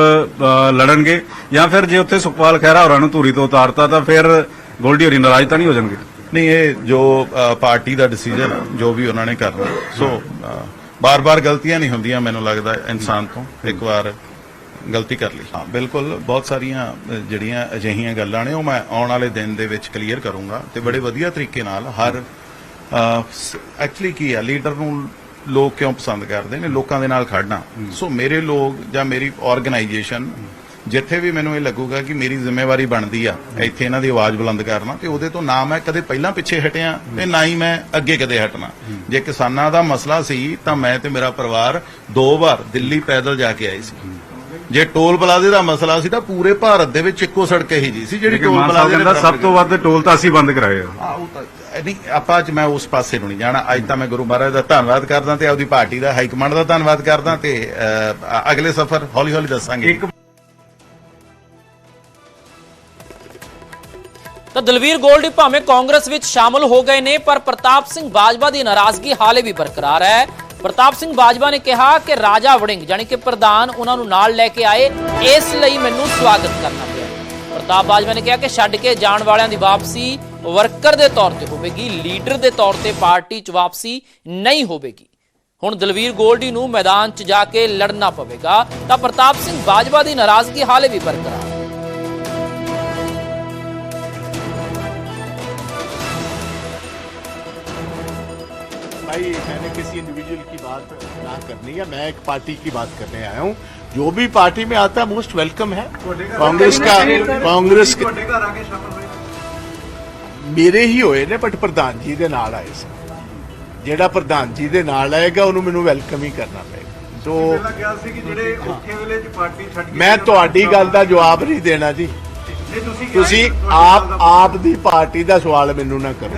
ਲੜਨਗੇ ਜਾਂ ਫਿਰ ਜੇ ਉੱਥੇ ਸੁਖਪਾਲ ਖਹਿਰਾ ਹੋਰਾਂ ਨੂੰ ਧੂਰੀ ਤੋਂ ਉਤਾਰਤਾ ਤਾਂ ਫਿਰ ਗੋਲਡੀ ਹੋਰੀ ਨਾਰਾਜ਼ ਤਾਂ ਨਹੀਂ ਹੋ ਜਾਣਗੇ? ਨਹੀਂ ਇਹ ਜੋ ਪਾਰਟੀ ਦਾ ਡਿਸੀਜਨ ਜੋ ਵੀ ਉਹਨਾਂ ਨੇ ਕਰਨਾ। ਸੋ ਬਾਰ-ਬਾਰ ਗਲਤੀਆਂ ਨਹੀਂ ਹੁੰਦੀਆਂ ਮੈਨੂੰ ਲੱਗਦਾ ਇਨਸਾਨ ਤੋਂ ਇੱਕ ਵਾਰ ਗਲਤੀ ਕਰ ਲਈ। ਹਾਂ ਬਿਲਕੁਲ ਬਹੁਤ ਸਾਰੀਆਂ ਜਿਹੜੀਆਂ ਅਜਿਹੀਆਂ ਗੱਲਾਂ ਨੇ ਉਹ ਮੈਂ ਆਉਣ ਵਾਲੇ ਦਿਨ ਦੇ ਵਿੱਚ ਕਲੀਅਰ ਕਰੂੰਗਾ ਤੇ ਬੜੇ ਵਧੀਆ ਤਰੀਕੇ ਨਾਲ ਹਰ ਐਕਚੁਅਲੀ ਕੀ ਹੈ ਲੀਡਰ ਨੂੰ ਲੋਕ ਕਿਉਂ ਪਸੰਦ ਕਰਦੇ ਨੇ? ਲੋਕਾਂ ਦੇ ਨਾਲ ਖੜਨਾ ਸੋ ਮੇਰੇ ਲੋਕ ਜਾਂ ਮੇਰੀ ਆਰਗੇਨਾਈਜੇਸ਼ਨ ਜਿੱਥੇ ਵੀ ਮੈਨੂੰ ਇਹ ਲੱਗੂਗਾ ਕਿ ਮੇਰੀ ਜ਼ਿੰਮੇਵਾਰੀ ਬਣਦੀ ਆ ਇੱਥੇ ਇਹਨਾਂ ਦੀ ਆਵਾਜ਼ ਬੁਲੰਦ ਕਰਨਾ ਤੇ ਉਹਦੇ ਤੋਂ ਨਾ ਮੈਂ ਕਦੇ ਪਹਿਲਾਂ ਪਿੱਛੇ ਹਟਿਆ ਤੇ ਨਾ ਹੀ ਮੈਂ ਅੱਗੇ ਕਦੇ ਹਟਣਾ। ਜੇ ਕਿਸਾਨਾਂ ਦਾ ਮਸਲਾ ਸੀ ਤਾਂ ਮੈਂ ਤੇ ਮੇਰਾ ਪਰਿਵਾਰ ਦੋ ਵਾਰ ਦਿੱਲੀ ਪੈਦਲ ਜਾ ਕੇ ਆਏ ਸੀ। ਜੇ ਟੋਲ ਪਲਾਜ਼ੇ ਦਾ ਮਸਲਾ ਸੀ ਤਾਂ ਪੂਰੇ ਭਾਰਤ ਦੇ ਵਿੱਚ ਇੱਕੋ ਸੜਕ ਹੀ ਜੀ ਸੀ ਜਿਹੜੀ ਟੋਲ ਪਲਾਜ਼ੇ ਕਹਿੰਦਾ ਸਭ ਤੋਂ ਵੱਧ ਟੋਲ ਤਾਂ ਅਸੀਂ ਬੰਦ ਕਰਾਏ ਆ। ਹਾਂ, ਉਹ ਤਾਂ ਇਹ ਨਹੀਂ ਆਪਾਂ ਅੱਜ ਮੈਂ ਉਸ ਪਾਸੇ ਨੂੰ ਨਹੀਂ ਜਾਣਾ। ਅੱਜ ਤਾਂ ਮੈਂ ਗੁਰੂ ਮਹਾਰਾਜ ਦਾ ਧੰਨਵਾਦ ਕਰਦਾ ਤੇ ਆਪਦੀ ਪਾਰਟੀ ਦਾ ਹਾਈ ਕਮਾਂਡ ਦਾ ਧੰਨਵਾਦ ਕਰਦਾ ਤੇ ਅਗਲੇ ਸਫ਼ਰ ਹੌਲੀ ਹੌਲੀ ਦੱਸਾਂਗੇ ਤਾਂ ਦਲਵੀਰ ਗੋਲਡੀ ਭਾਵੇਂ ਕਾਂਗਰਸ ਵਿੱਚ ਸ਼ਾਮਲ ਹੋ ਗਏ ਨੇ, ਪਰ ਪ੍ਰਤਾਪ ਸਿੰਘ ਬਾਜਵਾ ਦੀ ਨਾਰਾਜ਼ਗੀ ਹਾਲੇ ਵੀ ਬਰਕਰਾਰ ਹੈ। ਪ੍ਰਤਾਪ ਸਿੰਘ ਬਾਜਵਾ ਨੇ ਕਿਹਾ ਕਿ ਰਾਜਾ ਵੜਿੰਗ ਜਾਨੀ ਕਿ ਪ੍ਰਧਾਨ ਉਹਨਾਂ ਨੂੰ ਨਾਲ ਲੈ ਕੇ ਆਏ, ਇਸ ਲਈ ਮੈਨੂੰ ਸਵਾਗਤ ਕਰਨਾ ਪਿਆ। ਪ੍ਰਤਾਪ ਬਾਜਵਾ ਨੇ ਕਿਹਾ ਕਿ ਛੱਡ ਕੇ ਜਾਣ ਵਾਲਿਆਂ ਦੀ ਵਾਪਸੀ ਵਰਕਰ ਦੇ ਤੌਰ ਤੇ ਹੋਵੇਗੀ, ਲੀਡਰ ਦੇ ਤੌਰ ਤੇ ਪਾਰਟੀ 'ਚ ਵਾਪਸੀ ਨਹੀਂ ਹੋਵੇਗੀ। ਹੁਣ ਦਲਵੀਰ ਗੋਲਡੀ ਨੂੰ ਮੈਦਾਨ 'ਚ ਜਾ ਕੇ ਲੜਨਾ ਪਵੇਗਾ, ਤਾਂ ਪ੍ਰਤਾਪ ਸਿੰਘ ਬਾਜਵਾ ਦੀ ਨਾਰਾਜ਼ਗੀ ਹਾਲੇ ਵੀ ਬਰਕਰਾਰ भाई मैंने किसी इंडिविजुअल की बात ना करनी है मैं एक पार्टी की बात करने आया हूँ जो भी पार्टी में आता है मोस्ट वेलकम है कांग्रेस का कांग्रेस के ਮੇਰੇ ਹੀ ਹੋਏ ਨੇ ਬਟ ਪ੍ਰਧਾਨ ਜੀ ਦੇ ਨਾਲ ਆਏ ਸੀ ਜਿਹੜਾ ਪ੍ਰਧਾਨ ਜੀ ਦੇ ਨਾਲ ਆਏਗਾ ਉਹਨੂੰ ਮੈਨੂੰ ਵੈਲਕਮ ਹੀ ਕਰਨਾ ਪਏਗਾ ਸੋ ਕਿਹਾ ਸੀ ਕਿ ਜਿਹੜੇ ਔਖੇ ਵੇਲੇ 'ਚ ਪਾਰਟੀ ਛੱਡ ਮੈਂ ਤੁਹਾਡੀ ਗੱਲ ਦਾ ਜਵਾਬ ਨਹੀਂ ਦੇਣਾ ਜੀ ਤੁਸੀਂ ਆਪ ਆਪ ਦੀ ਪਾਰਟੀ ਦਾ ਸਵਾਲ ਮੈਨੂੰ ਨਾ ਕਰੋ